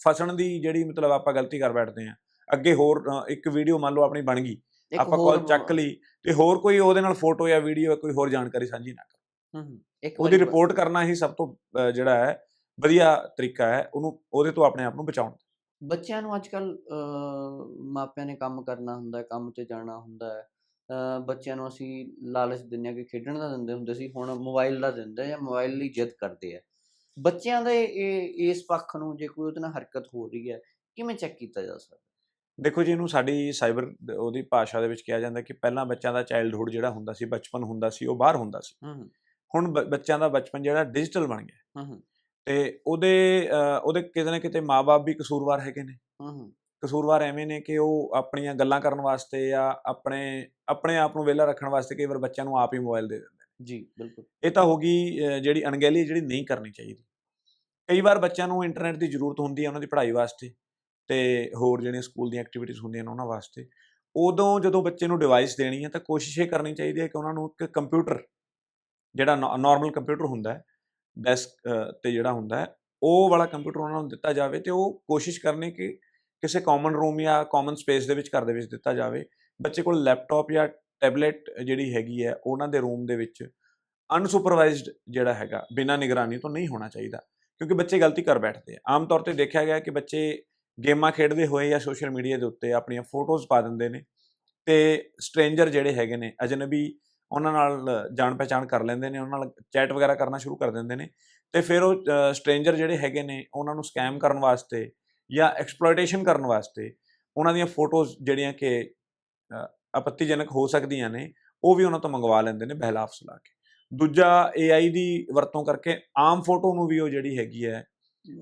ਫਸਣ ਦੀ ਜਿਹੜੀ ਮਤਲਬ ਆਪਾਂ ਗਲਤੀ ਕਰ ਬੈਠਦੇ ਆ ਅੱਗੇ ਹੋਰ ਇੱਕ ਵੀਡੀਓ ਮੰਨ ਲਓ ਆਪਣੀ ਬਣ ਗਈ ਆਪਾਂ ਕਾਲ ਚੱਕ ਲਈ ਤੇ ਹੋਰ ਕੋਈ ਉਹਦੇ ਨਾਲ ਫੋਟੋ ਜਾਂ ਵੀਡੀਓ ਕੋਈ ਹੋਰ ਜਾਣਕਾਰੀ ਸਾਂਝੀ ਨਾ ਕਰੋ। ਹੂੰ ਹੂੰ, ਇੱਕ ਉਹਦੀ ਰਿਪੋਰਟ ਕਰਨਾ ਹੀ ਸਭ ਤੋਂ ਜਿਹੜਾ ਹੈ ਵਧੀਆ ਤਰੀਕਾ ਹੈ ਉਹਨੂੰ ਉਹਦੇ ਤੋਂ ਆਪਣੇ ਆਪ ਨੂੰ ਬਚਾਉਣ ਦਾ। ਬੱਚਿਆਂ ਨੂੰ ਅੱਜ ਕੱਲ ਮਾਪਿਆਂ ਨੇ ਕੰਮ ਕਰਨਾ ਹੁੰਦਾ ਹੈ ਕੰਮ ਤੇ ਜਾਣਾ ਹੁੰਦਾ ਹੈ ਬੱਚਿਆਂ ਨੂੰ ਅਸੀਂ ਲਾਲਚ ਦਿੰਦੇ ਹਾਂ ਕਿ ਖੇਡਣ ਦਾ ਦਿੰਦੇ ਹੁੰਦੇ ਸੀ ਹੁਣ ਮੋਬਾਈਲ ਦਾ ਦਿੰਦੇ ਆ ਜਾਂ ਮੋਬਾਈਲ ਲਈ ਜਿੱਦ ਕਰਦੇ ਆ। ਬੱਚਿਆਂ ਦੇ ਇਸ ਪੱਖ ਨੂੰ ਜੇ ਕੋਈ ਉਹਦੇ ਨਾਲ ਹਰਕਤ ਹੋ ਰਹੀ ਹੈ ਕਿਵੇਂ ਚੈੱਕ ਕੀਤਾ ਜਾ ਸਕਦਾ? ਦੇਖੋ ਜੀ ਇਹਨੂੰ ਸਾਡੀ ਸਾਈਬਰ ਉਹਦੀ ਭਾਸ਼ਾ ਦੇ ਵਿੱਚ ਕਿਹਾ ਜਾਂਦਾ ਕਿ ਪਹਿਲਾਂ ਬੱਚਿਆਂ ਦਾ ਚਾਈਲਡਹੁੱਡ ਜਿਹੜਾ ਹੁੰਦਾ ਸੀ ਬਚਪਨ ਹੁੰਦਾ ਸੀ ਉਹ ਬਾਹਰ ਹੁੰਦਾ ਸੀ। ਹੁਣ ਬੱਚਿਆਂ ਦਾ ਬਚਪਨ ਜਿਹੜਾ ਡਿਜੀਟਲ ਬਣ ਗਿਆ। ਤੇ ਉਹਦੇ ਉਹਦੇ ਕਿਤੇ ਨਾ ਕਿਤੇ ਮਾਪੇ ਵੀ ਕਸੂਰਵਾਰ ਹੈਗੇ ਨੇ। ਕਸੂਰਵਾਰ ਐਵੇਂ ਨੇ ਕਿ ਉਹ ਆਪਣੀਆਂ ਗੱਲਾਂ ਕਰਨ ਵਾਸਤੇ ਜਾਂ ਆਪਣੇ ਆਪਣੇ ਆਪ ਨੂੰ ਵਿਹਲਾ ਰੱਖਣ ਵਾਸਤੇ ਕਈ ਵਾਰ ਬੱਚਿਆਂ ਨੂੰ ਆਪ ਹੀ ਮੋਬਾਈਲ ਦੇ ਦਿੰਦੇ ਨੇ। ਜੀ ਬਿਲਕੁਲ। ਇਹ ਤਾਂ ਹੋ ਗਈ ਜਿਹੜੀ ਅਣਗਹਿਲੀ ਜਿਹੜੀ ਨਹੀਂ ਕਰਨੀ ਚਾਹੀਦੀ। ਕਈ ਵਾਰ ਬੱਚਿਆਂ ਨੂੰ ਇੰਟਰਨੈਟ ਦੀ ਜ਼ਰੂਰਤ ਹੁੰਦੀ ਹੈ ਉਹਨਾਂ ਦੀ ਪੜ੍ਹਾਈ ਵਾਸਤੇ। ਤੇ ਹੋਰ ਜਿਹੜੀਆਂ ਸਕੂਲ ਦੀਆਂ ਐਕਟੀਵਿਟੀਜ਼ ਹੁੰਦੀਆਂ ਨੇ ਉਹਨਾਂ ਵਾਸਤੇ, ਉਦੋਂ ਜਦੋਂ ਬੱਚੇ ਨੂੰ ਡਿਵਾਈਸ ਦੇਣੀ ਹੈ ਤਾਂ ਕੋਸ਼ਿਸ਼ ਇਹ ਕਰਨੀ ਚਾਹੀਦੀ ਹੈ ਕਿ ਉਹਨਾਂ ਨੂੰ ਇੱਕ ਕੰਪਿਊਟਰ ਜਿਹੜਾ ਨਾਰਮਲ ਕੰਪਿਊਟਰ ਹੁੰਦਾ ਹੈ ਡੈਸਕ ਤੇ ਜਿਹੜਾ ਹੁੰਦਾ ਹੈ, ਉਹ ਵਾਲਾ ਕੰਪਿਊਟਰ ਉਹਨਾਂ ਨੂੰ ਦਿੱਤਾ ਜਾਵੇ ਤੇ ਉਹ ਕੋਸ਼ਿਸ਼ ਕਰਨੀ ਕਿ ਕਿਸੇ ਕਾਮਨ ਰੂਮ ਜਾਂ ਕਾਮਨ ਸਪੇਸ ਦੇ ਵਿੱਚ ਘਰ ਦੇ ਵਿੱਚ ਦਿੱਤਾ ਜਾਵੇ। ਬੱਚੇ ਕੋਲ ਲੈਪਟਾਪ ਜਾਂ ਟੈਬਲੇਟ ਜਿਹੜੀ ਹੈਗੀ ਹੈ, ਉਹਨਾਂ ਦੇ ਰੂਮ ਦੇ ਵਿੱਚ ਅਨਸੁਪਰਵਾਈਜ਼ਡ ਜਿਹੜਾ ਹੈਗਾ, ਬਿਨਾਂ ਨਿਗਰਾਨੀ ਤੋਂ ਨਹੀਂ ਹੋਣਾ ਚਾਹੀਦਾ, ਕਿਉਂਕਿ ਬੱਚੇ ਗਲਤੀ ਕਰ ਬੈਠਦੇ ਆ। ਆਮ ਤੌਰ ਤੇ ਦੇਖਿਆ ਗਿਆ ਕਿ ਬੱਚੇ ਗੇਮਾਂ ਖੇਡਦੇ ਹੋਏ ਜਾਂ ਸੋਸ਼ਲ ਮੀਡੀਆ ਦੇ ਉੱਤੇ ਆਪਣੀਆਂ ਫੋਟੋਜ਼ ਪਾ ਦਿੰਦੇ ਨੇ ਤੇ ਸਟ੍ਰੇਂਜਰ ਜਿਹੜੇ ਹੈਗੇ ਨੇ ਅਜਨਬੀ ਉਹਨਾਂ ਨਾਲ ਜਾਣ ਪਛਾਣ ਕਰ ਲੈਂਦੇ ਨੇ ਉਹਨਾਂ ਨਾਲ ਚੈਟ ਵਗੈਰਾ ਕਰਨਾ ਸ਼ੁਰੂ ਕਰ ਦਿੰਦੇ ਨੇ ਤੇ ਫਿਰ ਉਹ ਸਟ੍ਰੇਂਜਰ ਜਿਹੜੇ ਹੈਗੇ ਨੇ ਉਹਨਾਂ ਨੂੰ ਸਕੈਮ ਕਰਨ ਵਾਸਤੇ ਜਾਂ ਐਕਸਪਲੋਇਟੇਸ਼ਨ ਕਰਨ ਵਾਸਤੇ ਉਹਨਾਂ ਦੀਆਂ ਫੋਟੋਜ਼ ਜਿਹੜੀਆਂ ਕਿ ਆਪੱਤੀਜਨਕ ਹੋ ਸਕਦੀਆਂ ਨੇ ਉਹ ਵੀ ਉਹਨਾਂ ਤੋਂ ਮੰਗਵਾ ਲੈਂਦੇ ਨੇ ਬਹਿਲਾਫ ਸੁਲਾ ਕੇ। ਦੂਜਾ AI ਦੀ ਵਰਤੋਂ ਕਰਕੇ ਆਮ ਫੋਟੋ ਨੂੰ ਵੀ ਉਹ ਜਿਹੜੀ ਹੈਗੀ ਹੈ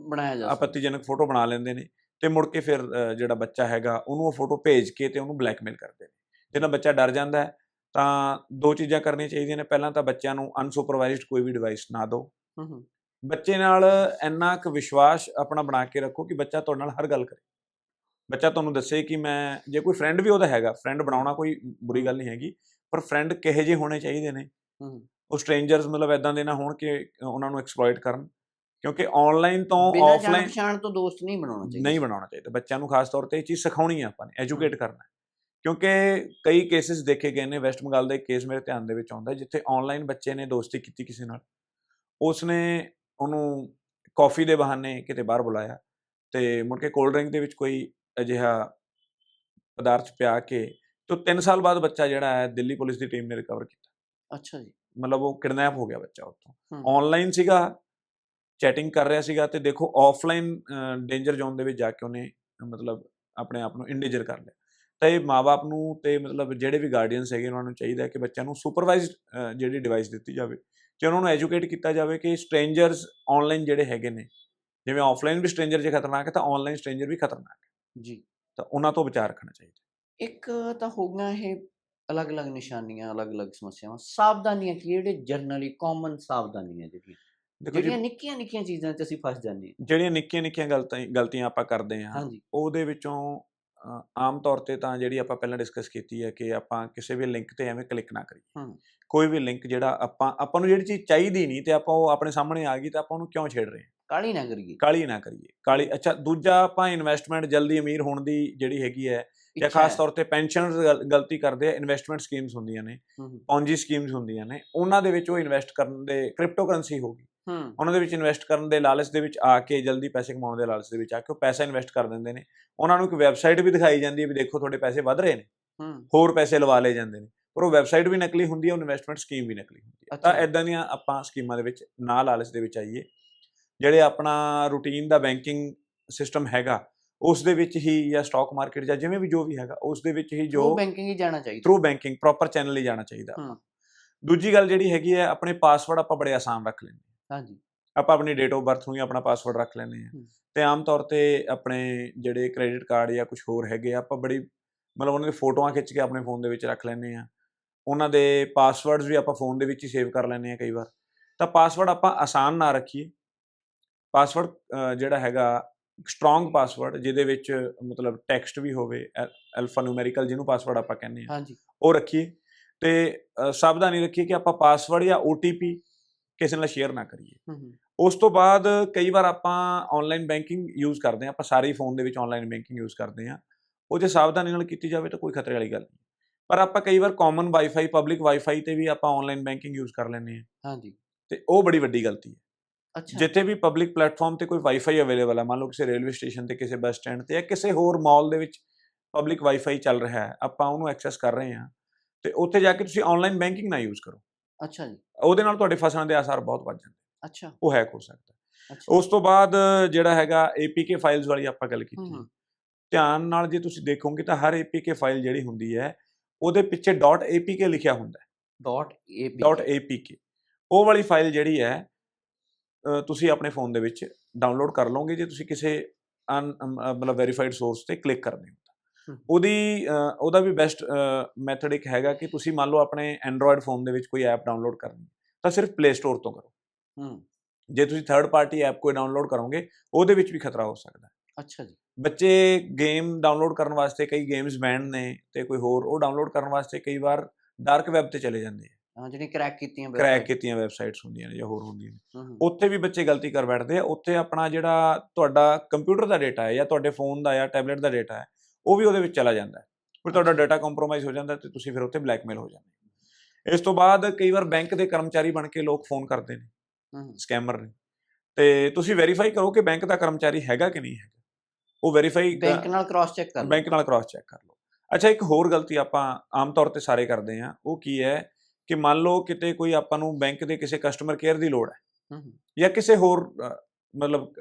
ਬਣਾਇਆ ਜਾ ਆਪੱਤੀਜਨਕ ਫੋਟੋ ਬਣਾ ਲੈਂਦੇ ਨੇ। ਤੇ ਮੁੜ ਕੇ ਫਿਰ ਜਿਹੜਾ ਬੱਚਾ ਹੈਗਾ ਉਹਨੂੰ ਉਹ ਫੋਟੋ ਭੇਜ ਕੇ ਤੇ ਉਹਨੂੰ ਬਲੈਕਮੇਲ ਕਰਦੇ ਨੇ। ਜਿਹਨਾਂ ਬੱਚਾ ਡਰ ਜਾਂਦਾ ਹੈ ਤਾਂ ਦੋ ਚੀਜ਼ਾਂ ਕਰਨੀਆਂ ਚਾਹੀਦੀਆਂ ਨੇ। ਪਹਿਲਾਂ ਤਾਂ ਬੱਚਿਆਂ ਨੂੰ ਅਨਸੁਪਰਵਾਈਜ਼ਡ ਕੋਈ ਵੀ ਡਿਵਾਈਸ ਨਾ ਦਿਓ। ਬੱਚੇ ਨਾਲ ਇੰਨਾ ਕੁ ਵਿਸ਼ਵਾਸ ਆਪਣਾ ਬਣਾ ਕੇ ਰੱਖੋ ਕਿ ਬੱਚਾ ਤੁਹਾਡੇ ਨਾਲ ਹਰ ਗੱਲ ਕਰੇ। ਬੱਚਾ ਤੁਹਾਨੂੰ ਦੱਸੇ ਕਿ ਮੈਂ ਜੇ ਕੋਈ ਫਰੈਂਡ ਵੀ ਉਹਦਾ ਹੈਗਾ ਫਰੈਂਡ ਬਣਾਉਣਾ ਕੋਈ ਬੁਰੀ ਗੱਲ ਨਹੀਂ ਹੈਗੀ ਪਰ ਫਰੈਂਡ ਕਿਹੋ ਜਿਹੇ ਹੋਣੇ ਚਾਹੀਦੇ ਨੇ। ਉਹ ਸਟ੍ਰੇਂਜਰਸ ਮਤਲਬ ਐਦਾਂ ਦੇ ਨਾ ਹੋਣ ਕਿ ਉਹਨਾਂ ਨੂੰ ਐਕਸਪਲੋਇਟ ਕਰਨ। ਕਿਉਂਕਿ ਆਨਲਾਈਨ ਤੋਂ ਆਫਲਾਈਨ ਪਛਾਣ ਤੋਂ ਦੋਸਤ ਨਹੀਂ ਬਣਾਉਣਾ ਚਾਹੀਦਾ ਨਹੀਂ ਬਣਾਉਣਾ ਚਾਹੀਦਾ। ਬੱਚਿਆਂ ਨੂੰ ਖਾਸ ਤੌਰ ਤੇ ਇਹ ਚੀਜ਼ ਸਿਖਾਉਣੀ ਹੈ ਆਪਾਂ ਨੇ ਐਜੂਕੇਟ ਕਰਨਾ। ਕਿਉਂਕਿ ਕਈ ਕੇਸਿਸ ਦੇਖੇ ਗਏ ਨੇ ਵੈਸਟ ਬੰਗਾਲ ਦਾ ਇੱਕ ਕੇਸ ਮੇਰੇ ਧਿਆਨ ਦੇ ਵਿੱਚ ਆਉਂਦਾ ਜਿੱਥੇ ਆਨਲਾਈਨ ਬੱਚੇ ਨੇ ਦੋਸਤੀ ਕੀਤੀ ਕਿਸੇ ਨਾਲ। ਉਸਨੇ ਉਹਨੂੰ ਕਾਫੀ ਦੇ ਬਹਾਨੇ ਕਿਤੇ ਬਾਹਰ ਬੁਲਾਇਆ ਤੇ ਮੁੜ ਕੇ ਕੋਲਡ ਡਰਿੰਕ ਦੇ ਵਿੱਚ ਕੋਈ ਅਜਿਹਾ ਪਦਾਰਥ ਪਿਆ ਕੇ ਤੋਂ 3 ਸਾਲ ਬਾਅਦ ਬੱਚਾ ਜਿਹੜਾ ਹੈ ਦਿੱਲੀ ਪੁਲਿਸ ਦੀ ਟੀਮ ਨੇ ਰਿਕਵਰ ਕੀਤਾ। ਅੱਛਾ ਜੀ। ਮਤਲਬ ਉਹ ਕਿਡਨੈਪ ਹੋ ਗਿਆ ਬੱਚਾ ਉੱਥੋਂ। ਆਨਲਾਈਨ ਸੀਗਾ ਚੈਟਿੰਗ ਕਰ ਰਿਹਾ ਸੀਗਾ ਤੇ ਦੇਖੋ ਆਫਲਾਈਨ ਡੇਂਜਰ ਜ਼ੋਨ ਦੇ ਵਿੱਚ ਜਾ ਕੇ ਉਹਨੇ ਮਤਲਬ ਆਪਣੇ ਆਪ ਨੂੰ ਇੰਡੇਂਜਰ ਕਰ ਲਿਆ। ਤਾਂ ਇਹ ਮਾਪੇ ਨੂੰ ਤੇ ਮਤਲਬ ਜਿਹੜੇ ਵੀ ਗਾਰਡੀਅਨਸ ਹੈਗੇ ਉਹਨਾਂ ਨੂੰ ਚਾਹੀਦਾ ਹੈ ਕਿ ਬੱਚਿਆਂ ਨੂੰ ਸੁਪਰਵਾਈਜ਼ਡ ਜਿਹੜੀ ਡਿਵਾਈਸ ਦਿੱਤੀ ਜਾਵੇ ਕਿ ਉਹਨਾਂ ਨੂੰ ਐਜੂਕੇਟ ਕੀਤਾ ਜਾਵੇ ਕਿ ਸਟ੍ਰੇਂਜਰਸ ਆਨਲਾਈਨ ਜਿਹੜੇ ਹੈਗੇ ਨੇ ਜਿਵੇਂ ਆਫਲਾਈਨ ਵੀ ਸਟ੍ਰੇਂਜਰ ਜੇ ਖਤਰਨਾਕ ਹੈ ਤਾਂ ਆਨਲਾਈਨ ਸਟ੍ਰੇਂਜਰ ਵੀ ਖਤਰਨਾਕ ਹੈ। ਜੀ। ਤਾਂ ਉਹਨਾਂ ਤੋਂ ਬਚਾਅ ਰੱਖਣਾ ਚਾਹੀਦਾ ਇੱਕ ਤਾਂ ਹੋ ਗਈਆਂ ਇਹ ਅਲੱਗ-ਅਲੱਗ ਨਿਸ਼ਾਨੀਆਂ ਅਲੱਗ-ਅਲੱਗ ਸਮੱਸਿਆਵਾਂ ਸਾਵਧਾਨੀਆਂ ਕੀ ਜਿਹੜੇ ਜਰਨਲੀ ਕਾਮਨ ਸਾਵਧਾਨੀਆਂ ਜਿਹੜੀਆਂ। ਜਿਹੜੀਆਂ ਨਿੱਕੀਆਂ-ਨਿੱਕੀਆਂ ਚੀਜ਼ਾਂ 'ਚ ਅਸੀਂ ਫਸ ਜਾਂਦੇ ਹਾਂ। ਜਿਹੜੀਆਂ ਨਿੱਕੀਆਂ ਨਿੱਕੀਆਂ ਗਲਤੀਆਂ ਗਲਤੀਆਂ ਆਪਾਂ ਕਰਦੇ ਹਾਂ ਉਹਦੇ ਵਿੱਚੋਂ ਆਮ ਤੌਰ ਤੇ ਤਾਂ ਜਿਹੜੀ ਆਪਾਂ ਪਹਿਲਾਂ ਡਿਸਕਸ ਕੀਤੀ ਹੈ ਕਿ ਆਪਾਂ ਕਿਸੇ ਵੀ ਲਿੰਕ ਤੇ ਐਵੇਂ ਕਲਿੱਕ ਨਾ ਕਰੀਏ। ਕੋਈ ਵੀ ਲਿੰਕ ਜਿਹੜਾ ਆਪਾਂ ਆਪਾਂ ਨੂੰ ਜਿਹੜੀ ਚੀਜ਼ ਚਾਹੀਦੀ ਨਹੀਂ ਤੇ ਆਪਾਂ ਉਹ ਆਪਣੇ ਸਾਹਮਣੇ ਆ ਗਈ ਤਾਂ ਆਪਾਂ ਉਹਨੂੰ ਕਿਉਂ ਛੇੜ ਰਹੇ ਹਾਂ? ਕਾਲੀ ਨਾ ਕਰੀਏ। ਕਾਲੀ ਨਾ ਕਰੀਏ। ਕਾਲੀ ਅੱਛਾ ਦੂਜਾ ਆਪਾਂ ਇਨਵੈਸਟਮੈਂਟ ਜਲਦੀ ਅਮੀਰ ਹੋਣ ਦੀ ਜਿਹੜੀ ਹੈਗੀ ਹੈ ਜਾਂ ਖਾਸ। ਤੌਰ ਤੇ ਪੈਨਸ਼ਨਰਸ ਗਲਤੀ ਕਰਦੇ ਆ ਇਨਵੈਸਟਮੈਂਟ ਸਕੀਮਸ ਹੁੰਦੀਆਂ ਨੇ ਪੌਂਜੀ ਸਕੀਮਸ ਹੁੰਦੀਆਂ ਨੇ ਉਹਨਾਂ ਦੇ ਵਿੱਚ ਉਹ ਇਨਵੈਸਟ ਕਰਨ ਦੇ ਕ੍ਰਿਪਟੋਕਰੰਸੀ ਹੋ ਗਈ। ਹੂੰ। ਉਹਨਾਂ ਦੇ ਵਿੱਚ ਇਨਵੈਸਟ ਕਰਨ ਦੇ ਲਾਲਚ ਦੇ ਵਿੱਚ ਆ ਕੇ ਜਲਦੀ ਪੈਸੇ ਕਮਾਉਣ ਦੇ ਲਾਲਚ ਦੇ ਵਿੱਚ ਆ ਕੇ ਉਹ ਪੈਸਾ ਇਨਵੈਸਟ ਕਰ ਦਿੰਦੇ ਨੇ। ਉਹਨਾਂ ਨੂੰ ਇੱਕ ਵੈਬਸਾਈਟ ਵੀ ਦਿਖਾਈ ਜਾਂਦੀ ਹੈ ਵੀ ਦੇਖੋ ਤੁਹਾਡੇ ਪੈਸੇ ਵਧ ਰਹੇ ਨੇ। ਹੋਰ ਪੈਸੇ ਲਵਾ ਲਏ ਜਾਂਦੇ ਨੇ। ਪਰ ਉਹ ਵੈਬਸਾਈਟ ਵੀ ਨਕਲੀ ਹੁੰਦੀ ਹੈ ਉਹ ਇਨਵੈਸਟਮੈਂਟ ਸਕੀਮ ਵੀ ਨਕਲੀ ਹੁੰਦੀ ਹੈ। ਤਾਂ। ਇਦਾਂ ਦੀਆਂ ਆਪਾਂ ਸਕੀਮਾਂ ਦੇ ਵਿੱਚ ਨਾ ਲਾਲਚ ਦੇ ਵਿੱਚ ਆਈਏ। ਜਿਹੜੇ ਆਪਣਾ ਰੂਟੀਨ ਦਾ ਬੈਂਕਿੰਗ ਸਿਸਟਮ ਹੈਗਾ ਉਸ ਦੇ ਵਿੱਚ ਹੀ ਜਾਂ ਸਟਾਕ ਮਾਰਕੀਟ ਜਾਂ ਜਿਵੇਂ ਵੀ ਜੋ ਵੀ ਹੈਗਾ ਉਸ ਦੇ ਵਿੱਚ ਹੀ ਜੋ ਬੈਂਕਿੰਗ ਹੀ ਜਾਣਾ ਚਾਹੀਦਾ। ਥਰੂ ਬੈਂਕਿੰਗ ਪ੍ਰੋਪਰ ਚੈਨਲ ਹੀ ਜਾਣਾ ਚਾਹੀਦਾ। ਹੂੰ। ਦੂਜੀ ਗੱਲ ਜਿਹੜੀ ਹੈਗੀ ਹੈ ਆਪਣੇ ਪਾਸਵਰਡ ਆਪਾਂ ਬੜੇ ਆਸਾਨ ਰੱਖ ਲੈਂਦੇ ਹਾਂ। ਹਾਂਜੀ। ਆਪਾਂ ਆਪਣੀ ਡੇਟ ਆਫ ਬਰਥ ਨੂੰ ਹੀ ਆਪਣਾ ਪਾਸਵਰਡ ਰੱਖ ਲੈਂਦੇ ਹਾਂ। ਹੂੰ। ਤੇ ਆਮ ਤੌਰ ਤੇ ਆਪਣੇ ਜਿਹੜੇ ਕ੍ਰੈਡਿਟ ਕਾਰਡ ਜਾਂ ਕੁਝ ਹੋਰ ਹੈਗੇ ਆ ਆਪਾਂ ਬੜੀ ਮਤਲਬ ਉਹਨਾਂ ਦੀ ਫੋਟੋਆਂ ਖਿੱਚ ਕੇ ਆਪਣੇ ਫੋਨ ਦੇ ਵਿੱਚ ਰੱਖ ਲੈਂਦੇ ਆ ਉਹਨਾਂ ਦੇ ਪਾਸਵਰਡਸ ਵੀ ਆਪਾਂ ਫੋਨ ਦੇ ਵਿੱਚ ਹੀ ਸੇਵ ਕਰ ਲੈਂਦੇ ਆ ਕਈ ਵਾਰ। ਤਾਂ ਪਾਸਵਰਡ ਆਪਾਂ ਆਸਾਨ ਨਾ ਰੱਖੀਏ। ਪਾਸਵਰਡ ਜਿਹੜਾ ਹੈਗਾ ਸਟਰੋਂਗ ਪਾਸਵਰਡ ਜਿਹਦੇ ਵਿੱਚ ਮਤਲਬ ਟੈਕਸਟ ਵੀ ਹੋਵੇ ਅਲਫਾ ਨਿਊਮੈਰੀਕਲ ਜਿਹਨੂੰ ਪਾਸਵਰਡ ਆਪਾਂ ਕਹਿੰਦੇ ਆ ਹਾਂਜੀ। ਉਹ ਰੱਖੀਏ ਤੇ ਸਾਵਧਾਨੀ ਰੱਖੀਏ ਕਿ ਆਪਾਂ ਪਾਸਵਰਡ ਜਾਂ OTP ਕਿਸੇ ਨਾਲ ਸ਼ੇਅਰ ਨਾ ਕਰੀਏ। ਉਸ ਤੋਂ ਬਾਅਦ ਕਈ ਵਾਰ ਆਪਾਂ ਆਨਲਾਈਨ ਬੈਂਕਿੰਗ ਯੂਜ਼ ਕਰਦੇ ਹਾਂ ਆਪਾਂ ਸਾਰੇ ਫੋਨ ਦੇ ਵਿੱਚ ਆਨਲਾਈਨ ਬੈਂਕਿੰਗ ਯੂਜ਼ ਕਰਦੇ ਹਾਂ ਉਹ ਜੇ ਸਾਵਧਾਨੀ ਨਾਲ ਕੀਤੀ ਜਾਵੇ ਤਾਂ ਕੋਈ ਖਤਰੇ ਵਾਲੀ ਗੱਲ ਨਹੀਂ। ਪਰ ਆਪਾਂ ਕਈ ਵਾਰ ਕਾਮਨ ਵਾਈਫਾਈ ਪਬਲਿਕ ਵਾਈਫਾਈ ਤੇ ਵੀ ਆਪਾਂ ਆਨਲਾਈਨ ਬੈਂਕਿੰਗ ਯੂਜ਼ ਕਰ ਲੈਂਦੇ ਹਾਂ। ਹਾਂਜੀ। ਤੇ ਉਹ ਬੜੀ ਵੱਡੀ ਗਲਤੀ ਹੈ। ਜਿੱਥੇ ਵੀ ਪਬਲਿਕ ਪਲੇਟਫਾਰਮ ਤੇ ਕੋਈ ਵਾਈਫਾਈ ਅਵੇਲੇਬਲ ਹੈ ਮੰਨ ਲਓ ਕਿਸੇ ਰੇਲਵੇ ਸਟੇਸ਼ਨ ਤੇ ਕਿਸੇ ਬੱਸ ਸਟੈਂਡ ਤੇ ਜਾਂ ਕਿਸੇ ਹੋਰ ਮਾਲ ਦੇ ਵਿੱਚ ਪਬਲਿਕ ਵਾਈਫਾਈ ਚੱਲ ਰਿਹਾ ਹੈ ਆਪਾਂ ਉਹਨੂੰ ਐਕਸੈਸ ਕਰ ਰਹੇ ਹਾਂ ਤੇ ਉੱਥੇ ਜਾ ਕੇ ਤੁਸੀਂ ਆਨਲਾਈਨ ਬੈਂਕਿੰਗ ਨਾ ਯੂਜ਼ ਕਰੋ। ਅੱਛਾ ਜੀ। ਉਹਦੇ ਨਾਲ ਤੁਹਾਡੇ ਫਸਣ ਦੇ ਆਸਾਰ ਬਹੁਤ ਵੱਧ ਜਾਂਦੇ ਅੱਛਾ। ਉਹ ਹੈਕ ਹੋ ਸਕਦਾ ਉਸ ਤੋਂ ਬਾਅਦ ਜਿਹੜਾ ਹੈਗਾ APK ਫਾਈਲਸ ਵਾਲੀ ਆਪਾਂ ਗੱਲ ਕੀਤੀ ਧਿਆਨ ਨਾਲ ਜੇ ਤੁਸੀਂ ਦੇਖੋਗੇ ਤਾਂ ਹਰ APK ਫਾਈਲ ਜਿਹੜੀ ਹੁੰਦੀ ਹੈ ਉਹਦੇ ਪਿੱਛੇ .apk ਲਿਖਿਆ ਹੁੰਦਾ ਹੈ। ਏ .apk ਉਹ ਵਾਲੀ ਫਾਈਲ ਜਿਹੜੀ ਹੈ ਤੁਸੀਂ ਆਪਣੇ ਫੋਨ ਦੇ ਵਿੱਚ ਡਾਊਨਲੋਡ ਕਰ ਲਓਗੇ ਜੇ ਤੁਸੀਂ ਕਿਸੇ ਮਤਲਬ ਵੈਰੀਫਾਈਡ ਸੋਰਸ ਤੇ ਕਲਿੱਕ ਕਰਦੇ ਹੋ। ਉਹਦੀ ਉਹਦਾ ਵੀ ਬੈਸਟ ਮੈਥਡ ਇੱਕ ਹੈਗਾ ਕਿ ਤੁਸੀਂ ਮੰਨ ਲਓ ਆਪਣੇ ਐਂਡਰੋਇਡ ਫੋਨ ਦੇ ਵਿੱਚ ਕੋਈ ਐਪ ਡਾਊਨਲੋਡ ਕਰਨੀ ਤਾਂ ਸਿਰਫ ਪਲੇ ਸਟੋਰ ਤੋਂ ਕਰੋ। ਹੂੰ। ਜੇ ਤੁਸੀਂ ਥਰਡ ਪਾਰਟੀ ਐਪ ਕੋਈ ਡਾਊਨਲੋਡ ਕਰੋਗੇ ਉਹਦੇ ਵਿੱਚ ਵੀ ਖਤਰਾ ਹੋ ਸਕਦਾ ਹੈ। ਅੱਛਾ ਜੀ। ਬੱਚੇ ਗੇਮ ਡਾਊਨਲੋਡ ਕਰਨ ਵਾਸਤੇ ਕਈ ਗੇਮਸ ਬੈਂਡ ਨੇ ਤੇ ਕੋਈ ਹੋਰ ਉਹ ਡਾਊਨਲੋਡ ਕਰਨ ਵਾਸਤੇ ਕਈ ਵਾਰ ਡਾਰਕ ਵੈਬ ਤੇ ਚਲੇ ਜਾਂਦੇ ਆ। ਹਾਂ ਜਿਹੜੀ ਕ੍ਰੈਕ ਕੀਤੀਆਂ ਕ੍ਰੈਕ। ਕੀਤੀਆਂ ਵੈਬਸਾਈਟਸ ਹੁੰਦੀਆਂ ਨੇ ਜਾਂ ਹੋਰ ਹੁੰਦੀਆਂ ਨੇ। ਉੱਥੇ ਵੀ ਬੱਚੇ ਗਲਤੀ ਕਰ ਬੈਠਦੇ ਆ। ਉੱਥੇ ਆਪਣਾ ਜਿਹੜਾ ਤੁਹਾਡਾ ਕੰਪਿਊਟਰ ਦਾ ਡਾਟਾ ਹੈ ਜਾਂ ਤੁਹਾਡੇ ਫੋਨ ਦਾ ਜਾਂ ਟੈਬਲੇਟ ਦਾ ਡਾਟਾ ਹੈ ਉਹ ਵੀ ਉਹਦੇ ਵਿੱਚ ਚਲਾ ਜਾਂਦਾ ਹੈ। ਫਿਰ ਤੁਹਾਡਾ। ਡਾਟਾ ਕੰਪਰੋਮਾਈਜ਼ ਹੋ ਜਾਂਦਾ ਤੇ ਤੁਸੀਂ ਫਿਰ ਉੱਥੇ ਬਲੈਕਮੇਲ ਹੋ ਜਾਂਦੇ ਇਸ ਤੋਂ ਬਾਅਦ ਕਈ ਵਾਰ ਬੈਂਕ ਦੇ ਕਰਮਚਾਰੀ ਬਣ ਕੇ ਲੋਕ ਫੋਨ ਕਰਦੇ ਨੇ ਸਕੈਮਰ ਨੇ। ਤੇ ਤੁਸੀਂ ਵੈਰੀਫਾਈ ਕਰੋ ਕਿ ਬੈਂਕ ਦਾ ਕਰਮਚਾਰੀ ਹੈਗਾ ਕਿ ਨਹੀਂ ਹੈਗਾ। ਉਹ ਵੈਰੀਫਾਈ ਬੈਂਕ ਨਾਲ ਕ੍ਰਾਸ ਚੈੱਕ ਕਰ ਲਓ। ਬੈਂਕ ਨਾਲ ਕ੍ਰਾਸ ਚੈੱਕ ਕਰ ਲਓ। ਅੱਛਾ ਇੱਕ ਹੋਰ ਗਲਤੀ ਆਪਾਂ ਆਮ ਤੌਰ ਤੇ ਸਾਰੇ ਕਰਦੇ ਆ ਉਹ ਕੀ ਹੈ? ਕਿ ਮੰਨ ਲਓ ਕਿਤੇ ਕੋਈ ਆਪਾਂ ਨੂੰ ਬੈਂਕ ਦੇ ਕਿਸੇ ਕਸਟਮਰ ਕੇਅਰ ਦੀ ਲੋੜ ਹੈ ਜਾਂ ਕਿਸੇ ਹੋਰ ਮਤਲਬ